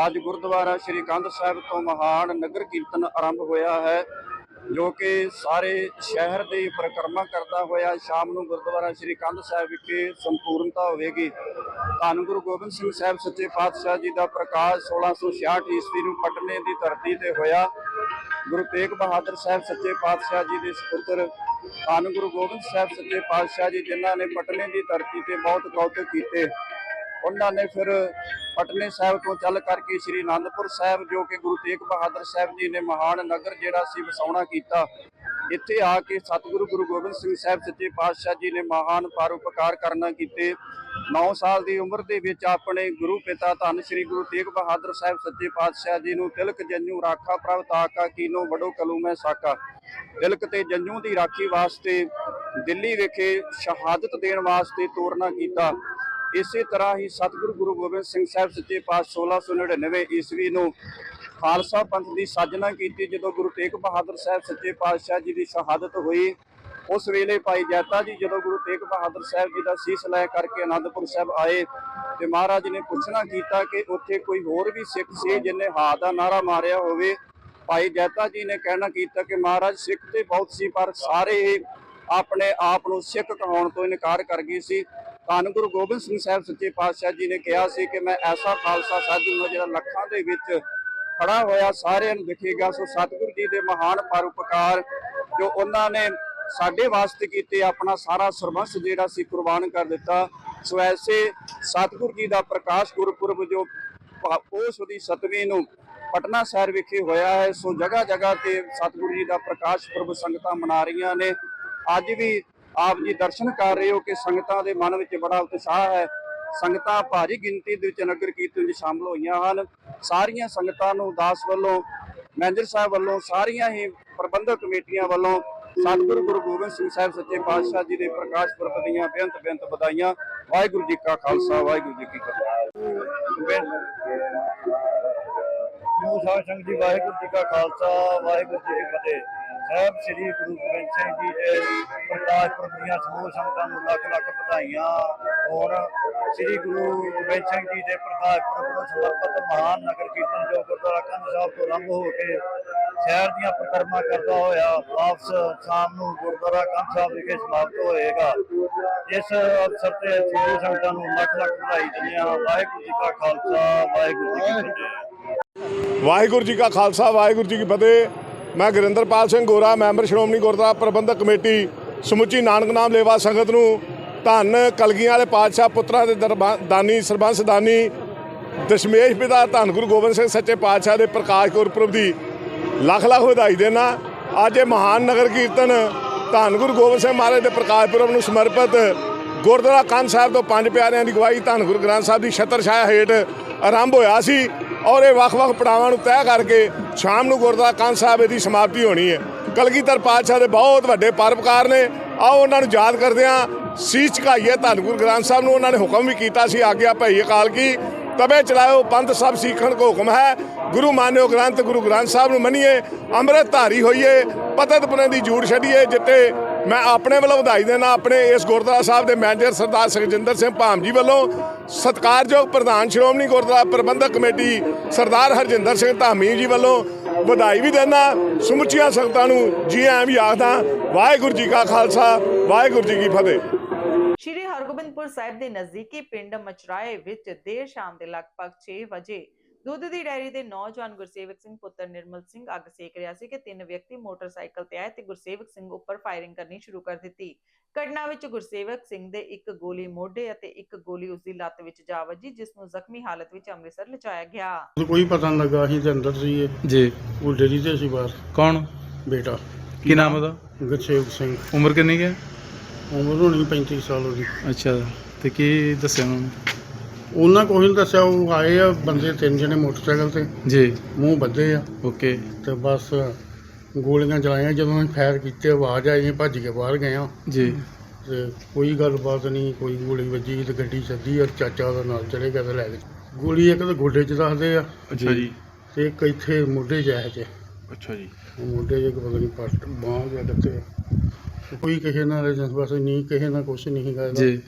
ਅੱਜ ਗੁਰਦੁਆਰਾ ਸ੍ਰੀ ਕੰਧ ਸਾਹਿਬ ਤੋਂ ਮਹਾਨ ਨਗਰ ਕੀਰਤਨ ਆਰੰਭ ਹੋਇਆ ਹੈ। ਜੋ ਕਿ ਸਾਰੇ ਸ਼ਹਿਰ ਦੀ ਪਰਿਕਰਮਾ ਕਰਦਾ ਹੋਇਆ ਸ਼ਾਮ ਨੂੰ ਗੁਰਦੁਆਰਾ ਸ੍ਰੀ ਕੰਧ ਸਾਹਿਬ ਵਿਖੇ ਸੰਪੂਰਨਤਾ ਹੋਵੇਗੀ। ਧੰਨ ਗੁਰੂ ਗੋਬਿੰਦ ਸਿੰਘ ਸਾਹਿਬ ਸੱਚੇ ਪਾਤਸ਼ਾਹ ਜੀ ਦਾ ਪ੍ਰਕਾਸ਼ 1666 ਈਸਵੀ ਨੂੰ ਪਟਨੇ ਦੀ ਧਰਤੀ ਤੇ ਹੋਇਆ। ਗੁਰੂ ਤੇਗ ਬਹਾਦਰ ਸਾਹਿਬ ਸੱਚੇ ਪਾਤਸ਼ਾਹ ਜੀ ਦੇ ਸਪੁੱਤਰ ਧੰਨ ਗੁਰੂ ਗੋਬਿੰਦ ਸਾਹਿਬ ਸੱਚੇ ਪਾਤਸ਼ਾਹ ਜੀ, ਜਿਨ੍ਹਾਂ ਨੇ ਪਟਨੇ ਦੀ ਧਰਤੀ ਤੇ ਬਹੁਤ ਕੌਤਕ ਕੀਤੇ। ਉਹਨਾਂ ਨੇ ਫਿਰ ਪਟਨੇ ਸਾਹਿਬ ਤੋਂ ਚੱਲ ਕਰਕੇ ਸ੍ਰੀ ਅਨੰਦਪੁਰ ਸਾਹਿਬ, ਜੋ ਕਿ ਗੁਰੂ ਤੇਗ ਬਹਾਦਰ ਸਾਹਿਬ ਜੀ ਨੇ ਮਹਾਨ ਨਗਰ ਜਿਹੜਾ ਸੀ ਵਸਾਉਣਾ ਕੀਤਾ, ਇੱਥੇ ਆ ਕੇ ਸਤਿਗੁਰੂ ਗੁਰੂ ਗੋਬਿੰਦ ਸਿੰਘ ਸਾਹਿਬ ਸੱਚੇ ਪਾਤਸ਼ਾਹ ਜੀ ਨੇ ਮਹਾਨ ਪਰਉਪਕਾਰ ਕਰਨਾ ਕੀਤੇ। 9 ਸਾਲ ਦੀ ਉਮਰ ਦੇ ਵਿੱਚ ਆਪਣੇ ਗੁਰੂ ਪਿਤਾ ਧੰਨ ਸ੍ਰੀ ਗੁਰੂ ਤੇਗ ਬਹਾਦਰ ਸਾਹਿਬ ਸੱਚੇ ਪਾਤਸ਼ਾਹ ਜੀ ਨੂੰ ਤਿਲਕ ਜੰਨੂ ਰਾਖਾ ਪ੍ਰਭ ਤਾਕਾ ਕੀਨੋ ਬੜੋ ਕਲੂ ਮੈਂ ਸਾਕਾ। ਤਿਲਕ ਤੇ ਜੰਨੂ ਦੀ ਰਾਖੀ ਵਾਸਤੇ ਦਿੱਲੀ ਵਿਖੇ ਸ਼ਹਾਦਤ ਦੇਣ ਵਾਸਤੇ ਤੋਰਨਾ ਕੀਤਾ। ਇਸੇ ਤਰ੍ਹਾਂ ਹੀ ਸਤਿਗੁਰੂ ਗੁਰੂ ਗੋਬਿੰਦ ਸਿੰਘ ਸਾਹਿਬ ਸੱਚੇ ਪਾਤਸ਼ਾਹ 1699 ਈਸਵੀ ਨੂੰ ਖਾਲਸਾ ਪੰਥ ਦੀ ਸਾਜਨਾ ਕੀਤੀ, ਜਦੋਂ ਗੁਰੂ ਤੇਗ ਬਹਾਦਰ ਸਾਹਿਬ ਸੱਚੇ ਪਾਤਸ਼ਾਹ ਜੀ ਦੀ ਸ਼ਹਾਦਤ ਹੋਈ। ਉਸ ਵੇਲੇ ਭਾਈ ਜੈਤਾ ਜੀ ਜਦੋਂ ਗੁਰੂ ਤੇਗ ਬਹਾਦਰ ਸਾਹਿਬ ਜੀ ਦਾ ਸੀਸ ਲੈ ਕਰਕੇ ਅਨੰਦਪੁਰ ਸਾਹਿਬ ਆਏ ਤੇ ਮਹਾਰਾਜ ਨੇ ਪੁੱਛਣਾ ਕੀਤਾ ਕਿ ਉੱਥੇ ਕੋਈ ਹੋਰ ਵੀ ਸਿੱਖ ਸੀ ਜਿਹਨੇ ਹਾਥ ਦਾ ਨਾਰਾ ਮਾਰਿਆ ਹੋਵੇ? ਭਾਈ ਜੈਤਾ ਜੀ ਨੇ ਕਹਿਣਾ ਕੀਤਾ ਕਿ ਮਹਾਰਾਜ, ਸਿੱਖ ਤੇ ਬਹੁਤ ਸੀ, ਪਰ ਸਾਰੇ ਹੀ ਆਪਣੇ ਆਪ ਨੂੰ ਸਿੱਖ ਕਹਾਉਣ ਤੋਂ ਇਨਕਾਰ ਕਰ ਗਏ ਸੀ। ਧੰਨ ਗੁਰੂ ਗੋਬਿੰਦ ਸਿੰਘ ਸਾਹਿਬ ਸੱਚੇ ਪਾਤਸ਼ਾਹ ਜੀ ਨੇ ਕਿਹਾ ਸੀ ਕਿ ਮੈਂ ਐਸਾ ਖਾਲਸਾ ਸਾਜੂ ਹਾਂ ਜਿਹੜਾ ਲੱਖਾਂ ਦੇ ਵਿੱਚ ਖੜਾ ਹੋਇਆ, ਸਾਰਿਆਂ ਨੂੰ ਦਿਖੇਗਾ। ਸੋ ਸਤਿਗੁਰੂ ਜੀ ਦੇ ਮਹਾਨ ਪਰਉਪਕਾਰ ਜੋ ਉਹਨਾਂ ਨੇ ਸਾਡੇ ਵਾਸਤੇ ਕੀਤੇ, ਆਪਣਾ ਸਾਰਾ ਸਰਬੰਸ ਜਿਹੜਾ ਸੀ ਕੁਰਬਾਨ ਕਰ ਦਿੱਤਾ। ਸੋ ਐਸੇ ਸਤਿਗੁਰੂ ਜੀ ਦਾ ਪ੍ਰਕਾਸ਼ ਗੁਰਪੁਰਬ ਜੋ ਉਸ ਦੀ ਸਤਵੀਂ ਨੂੰ ਪਟਨਾ ਸ਼ਹਿਰ ਵਿਖੇ ਹੋਇਆ ਹੈ, ਸੋ ਜਗ੍ਹਾ ਜਗ੍ਹਾ ਤੇ ਸਤਿਗੁਰੂ ਜੀ ਦਾ ਪ੍ਰਕਾਸ਼ ਪੁਰਬ ਸੰਗਤਾਂ ਮਨਾ ਰਹੀਆਂ ਨੇ। ਅੱਜ ਵੀ ਆਪ ਜੀ ਦਰਸ਼ਨ ਕਰ ਰਹੇ ਹੋ ਕਿ ਸੰਗਤਾਂ ਦੇ ਮਨ ਵਿੱਚ ਬੜਾ ਉਤਸ਼ਾਹ ਹੈ। ਸੰਗਤਾਂ ਭਾਰੀ ਗਿਣਤੀ ਦੇ ਵਿੱਚ ਨਗਰ ਕੀਰਤਨ ਵਿੱਚ ਸ਼ਾਮਲ ਹੋਈਆਂ ਹਨ। ਸਾਰੀਆਂ ਸੰਗਤਾਂ ਨੂੰ ਦਾਸ ਵੱਲੋਂ, ਮੈਨੇਜਰ ਸਾਹਿਬ ਵੱਲੋਂ, ਸਾਰੀਆਂ ਹੀ ਪ੍ਰਬੰਧਕ ਕਮੇਟੀਆਂ ਵੱਲੋਂ ਸਤਿਗੁਰੂ ਗੁਰੂ ਗੋਬਿੰਦ ਸਿੰਘ ਸਾਹਿਬ ਸੱਚੇ ਪਾਤਸ਼ਾਹ ਜੀ ਦੇ ਪ੍ਰਕਾਸ਼ ਪੁਰਬ ਦੀਆਂ ਬੇਅੰਤ ਬੇਅੰਤ ਵਧਾਈਆਂ। ਵਾਹਿਗੁਰੂ ਜੀ ਕਾ ਖਾਲਸਾ, ਵਾਹਿਗੁਰੂ ਜੀ ਕੀ ਫਤਿਹ। ਸਮੂਹ ਸਾਧ ਸੰਗਤ ਜੀ, ਵਾਹਿਗੁਰੂ ਜੀ ਕਾ ਖਾਲਸਾ, ਵਾਹਿਗੁਰੂ ਜੀ ਕੀ ਫਤਿਹ। ਸਾਹਿਬ, ਸ੍ਰੀ ਗੁਰੂ ਗੋਬਿੰਦ ਸਿੰਘ ਜੀ ਦੇ ਪ੍ਰਕਾਸ਼ ਪੁਰਬ ਦੀਆਂ ਸਮੂਹ ਸੰਗਤਾਂ ਨੂੰ ਲੱਖ ਲੱਖ ਵਧਾਈਆਂ। ਔਰ ਸ੍ਰੀ ਗੁਰੂ ਗੋਬਿੰਦ ਸਿੰਘ ਜੀ ਦੇ ਪ੍ਰਕਾਸ਼ ਪੁਰਬ ਨੂੰ ਸਮਰਪਿਤ ਮਹਾਨ ਨਗਰ ਕੀਰਤਨ ਜੋ ਗੁਰਦੁਆਰਾ ਕੰਧ ਸਾਹਿਬ ਤੋਂ ਆਰੰਭ ਹੋ ਕੇ ਸ਼ਹਿਰ ਦੀਆਂ ਪਰਿਕਰਮਾ ਕਰਦਾ ਹੋਇਆ, ਵਾਪਸ ਸ਼ਾਮ ਨੂੰ ਗੁਰਦੁਆਰਾ ਕੰਧ ਸਾਹਿਬ ਵਿਖੇ ਸਮਾਪਤ ਹੋਏਗਾ। ਇਸ ਅਵਸਰ ਤੇ ਸਮੂਹ ਸੰਗਤਾਂ ਨੂੰ ਲੱਖ ਲੱਖ ਵਧਾਈ ਦਿੰਦੇ ਹਾਂ ਵਾਹਿਗੁਰੂ ਜੀ ਕਾ ਖਾਲਸਾ, ਵਾਹਿਗੁਰੂ ਜੀ ਕੀ ਫਤਿਹ। ਵਾਹਿਗੁਰੂ ਜੀ ਕਾ ਖਾਲਸਾ, ਵਾਹਿਗੁਰੂ ਜੀ ਕੀ ਫਤਿਹ। ਮੈਂ ਗੁਰਿੰਦਰਪਾਲ ਸਿੰਘ ਗੋਰਾ, ਮੈਂਬਰ ਸ਼੍ਰੋਮਣੀ ਗੁਰਦੁਆਰਾ ਪ੍ਰਬੰਧਕ ਕਮੇਟੀ, ਸਮੁੱਚੀ ਨਾਨਕ ਨਾਮ ਲੇਵਾ ਸੰਗਤ ਨੂੰ ਧੰਨ ਕਲਗੀਆਂ ਵਾਲੇ ਪਾਤਸ਼ਾਹ ਪੁੱਤਰਾਂ ਦੇ ਦਰਬਾ- ਦਾਨੀ, ਸਰਬੰਸ ਦਾਨੀ, ਦਸ਼ਮੇਸ਼ ਪਿਤਾ ਧੰਨ ਗੁਰੂ ਗੋਬਿੰਦ ਸਿੰਘ ਸੱਚੇ ਪਾਤਸ਼ਾਹ ਦੇ ਪ੍ਰਕਾਸ਼ ਗੁਰਪੁਰਬ ਦੀ ਲੱਖ ਲੱਖ ਵਧਾਈ ਦੇਣਾ। ਅੱਜ ਇਹ ਮਹਾਨ ਨਗਰ ਕੀਰਤਨ ਧੰਨ ਗੁਰੂ ਗੋਬਿੰਦ ਸਿੰਘ ਮਹਾਰਾਜ ਦੇ ਪ੍ਰਕਾਸ਼ ਪੁਰਬ ਨੂੰ ਸਮਰਪਿਤ ਗੁਰਦੁਆਰਾ ਕੰਨ ਸਾਹਿਬ ਤੋਂ ਪੰਜ ਪਿਆਰਿਆਂ ਦੀ ਗਵਾਹੀ ਧੰਨ ਗੁਰੂ ਗ੍ਰੰਥ ਸਾਹਿਬ ਦੀ ਛਤਰ ਛਾਇਆ ਹੇਠ ਆਰੰਭ ਹੋਇਆ ਸੀ। ਔਰ ਇਹ ਵੱਖ-ਵੱਖ ਪੜਾਵਾਂ ਨੂੰ ਤੈਅ ਕਰਕੇ ਸ਼ਾਮ ਨੂੰ ਗੁਰਦੁਆਰਾ ਕੰਨ ਸਾਹਿਬ ਦੀ ਸਮਾਪਤੀ ਹੋਣੀ ਹੈ। ਕਲਗੀਧਰ ਪਾਤਸ਼ਾਹ ਦੇ ਬਹੁਤ ਵੱਡੇ ਪਰਪਕਾਰ ਨੇ। ਆਓ ਉਹਨਾਂ ਨੂੰ ਯਾਦ ਕਰਦੇ ਹਾਂ। ਸੀਸ ਝੁਕਾਈਏ ਧੰਨ ਗੁਰੂ ਗ੍ਰੰਥ ਸਾਹਿਬ ਨੂੰ। ਉਹਨਾਂ ਨੇ ਹੁਕਮ ਵੀ ਕੀਤਾ ਸੀ, ਆਗਿਆ ਭਈ ਅਕਾਲ ਕੀ। ਤਬੇ ਚਲਾਇਓ, ਪੰਥ ਸਭ ਸਿੱਖਣ ਕੋ ਹੁਕਮ ਹੈ। ਗੁਰੂ ਮਾਨਿਓ ਗ੍ਰੰਥ, ਗੁਰੂ ਗ੍ਰੰਥ ਸਾਹਿਬ ਨੂੰ ਮੰਨੀਏ। ਅੰਮ੍ਰਿਤ ਧਾਰੀ ਹੋਈਏ, ਪਤਤ ਪੁਨੇ ਦੀ ਜੂੜ ਛੱਡੀਏ ਜਿੱਤੇ ਮੈਂ ਆਪਣੇ ਵੱਲੋਂ ਵਧਾਈ ਦੇਣਾ ਆਪਣੇ ਇਸ ਗੁਰਦੁਆਰਾ ਸਾਹਿਬ ਦੇ ਮੈਨੇਜਰ ਸਰਦਾਰ ਸੁਖਜਿੰਦਰ ਸਿੰਘ ਭਾਮ ਜੀ ਵੱਲੋਂ ਸਤਿਕਾਰਯੋਗ ਪ੍ਰਧਾਨ ਸ਼੍ਰੋਮਣੀ ਗੁਰਦੁਆਰਾ ਪ੍ਰਬੰਧਕ ਕਮੇਟੀ ਸਰਦਾਰ ਹਰਜਿੰਦਰ ਸਿੰਘ ਧਾਮੀ ਜੀ ਵੱਲੋਂ ਵਧਾਈ ਵੀ ਦੇਣਾ। ਸਮੁੱਚੀਆਂ ਸੰਗਤਾਂ ਨੂੰ ਜੀ ਆਇਆਂ ਵੀ ਆਖਦਾ, ਵਾਹਿਗੁਰੂ ਜੀ ਕਾ ਖਾਲਸਾ, ਵਾਹਿਗੁਰੂ ਜੀ ਕੀ ਫਤਿਹ। ਸ਼੍ਰੀ ਹਰਗੋਬਿੰਦਪੁਰ ਸਾਹਿਬ ਦੇ ਨਜ਼ਦੀਕੀ ਪਿੰਡ ਮਚਰਾਏ ਵਿੱਚ ਦੇਰ ਸ਼ਾਮ ਦੇ ਲਗਭਗ 6 ਵਜੇ ਦੁੱਧ ਦੀ ਡੈਰੀ ਦੇ ਨੌਜਵਾਨ ਗੁਰਸੇਵਕ ਸਿੰਘ ਪੁੱਤਰ ਨਿਰਮਲ ਸਿੰਘ ਅੱਗ ਸੇਕ ਰਿਹਾ ਸੀ ਕਿ ਤਿੰਨ ਵਿਅਕਤੀ ਮੋਟਰਸਾਈਕਲ ਤੇ ਆਏ ਤੇ ਗੁਰਸੇਵਕ ਸਿੰਘ ਉੱਪਰ ਫਾਇਰਿੰਗ ਕਰਨੀ ਸ਼ੁਰੂ ਕਰ ਦਿੱਤੀ। ਘਟਨਾ ਵਿੱਚ ਗੁਰਸੇਵਕ ਸਿੰਘ ਦੇ ਇੱਕ ਗੋਲੀ ਮੋਢੇ ਅਤੇ ਇੱਕ ਗੋਲੀ ਉਸ ਦੀ ਲੱਤ ਵਿੱਚ ਜਾ ਵੱਜੀ ਜਿਸ ਨੂੰ ਜ਼ਖਮੀ ਹਾਲਤ ਵਿੱਚ ਅੰਮ੍ਰਿਤਸਰ ਲਿਜਾਇਆ ਗਿਆ। ਕੋਈ ਪਤਾ ਨਹੀਂ ਲੱਗਾ ਅਸੀਂ ਤੇ ਅੰਦਰ ਸੀ ਜੀ। ਉਹ ਡੇਰੀ ਤੇ ਸੀ ਬਾਹਰ। ਕੌਣ? ਬੇਟਾ। ਕੀ ਨਾਮ ਉਹਦਾ? ਗੁਰਸੇਵਕ ਸਿੰਘ। ਉਮਰ ਕਿੰਨੀ ਹੈ? ਉਮਰ ਹੋਣੀ 35 ਸਾਲ ਉਹਦੀ। ਅੱਛਾ। ਤੇ ਕੀ ਦੱਸਿਆ ਉਹਨਾਂ? ਨੇ ਉਹਨਾਂ ਕੋਈ ਨਹੀਂ ਦੱਸਿਆ ਉਹ ਆਏ ਆ ਬੰਦੇ ਤਿੰਨ ਜਣੇ ਮੋਟਰਸਾਈਕਲ ਤੇ। ਜੀ। ਮੂੰਹ ਬੱਧੇ ਆ। ਓਕੇ। ਤੇ ਬਸ ਗੋਲੀਆਂ ਚਲਾਈਆਂ ਜਦੋਂ ਅਸੀਂ ਫਾਇਰ ਕੀਤੇ ਆਵਾਜ਼ ਆਈ ਅਸੀਂ ਭੱਜ ਕੇ ਬਾਹਰ ਗਏ ਆ ਜੀ। ਤੇ ਕੋਈ ਗੱਲਬਾਤ ਨਹੀਂ ਕੋਈ ਗੋਲੀ ਵੱਜੀ ਤੇ ਗੱਡੀ ਸੱਦੀ ਔਰ ਚਾਚਾ ਉਹਦਾ ਨਾਲ ਚਲੇ ਗਿਆ ਤੇ ਲੈ ਗਏ। ਗੋਲੀ ਇੱਕ ਤਾਂ ਗੋਡੇ 'ਚ ਦੱਸਦੇ ਆ। ਅੱਛਾ ਜੀ। ਤੇ ਇੱਕ ਇੱਥੇ ਮੋਢੇ 'ਚ ਹੈ 'ਚ ਅੱਛਾ ਜੀ। ਮੋਢੇ 'ਚ ਇੱਕ ਪਤਾ ਨਹੀਂ ਪੱਟ ਬਾਂਹ ਜਾਂ ਕਿੱਥੇ ਕੋਈ ਕਿਸੇ ਨਾਲ ਬਸ ਨਹੀਂ ਕਿਸੇ ਨਾਲ ਕੁਛ ਨਹੀਂ ਹੈਗਾ ਇਹਦਾ। ਜੀ।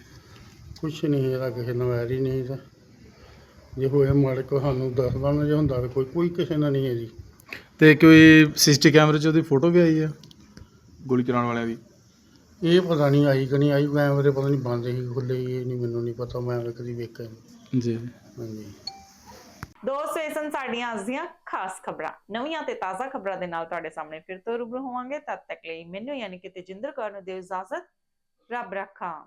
ਕੁਛ ਨਹੀਂ ਇਹਦਾ ਕਿਸੇ ਨਾਲ ਵੈਰ ਹੀ ਨਹੀਂ ਤਾਂ ਜੇ ਹੋਇਆ ਮਾੜੇ ਕੋ ਸਾਨੂੰ ਦੱਸ ਦੇਣਾ ਜੇ ਹੁੰਦਾ ਤਾਂ ਕੋਈ ਕੋਈ ਕਿਸੇ ਨਾਲ ਨਹੀਂ ਹੈ ਜੀ। ਤੇ ਕੋਈ ਸੀਸੀਟੀ ਕੈਮਰੇ 'ਚ ਉਹਦੀ ਫੋਟੋ ਵੀ ਆਈ ਆ? ਗੋਲੀ ਚਲਾਉਣ ਵਾਲਿਆਂ ਦੀ। ਇਹ ਪਤਾ ਨਹੀਂ ਆਈ ਕਿ ਨਹੀਂ ਆਈ ਕੈਮਰੇ ਪਤਾ ਨਹੀਂ ਬੰਦ ਸੀ ਖੁੱਲੇ ਸੀ ਇਹ ਨਹੀਂ ਮੈਨੂੰ ਨਹੀਂ ਪਤਾ ਮੈਂ ਤਾਂ ਕਦੀ ਵੇਖਿਆ ਨਹੀਂ। ਜੀ। ਹਾਂਜੀ। ਦੋਸਤੋ ਇਹ ਸਨ ਸਾਡੀਆਂ ਅੱਜ ਦੀਆਂ ਖਾਸ ਖਬਰਾਂ। ਨਵੀਆਂ ਤੇ ਤਾਜ਼ਾ ਖਬਰਾਂ ਦੇ ਨਾਲ ਤੁਹਾਡੇ ਸਾਹਮਣੇ ਫਿਰ ਤੋਂ ਰੂਬਰੂ ਹੋਵਾਂਗੇ। ਤਦ ਤੱਕ ਲਈ ਮੈਨੂੰ ਯਾਨੀ ਕਿ ਤੇਜਿੰਦਰ ਕੌਰ ਨੂੰ ਦਿਓ ਇਜਾਜ਼ਤ। ਰੱਬ ਰੱਖਾ।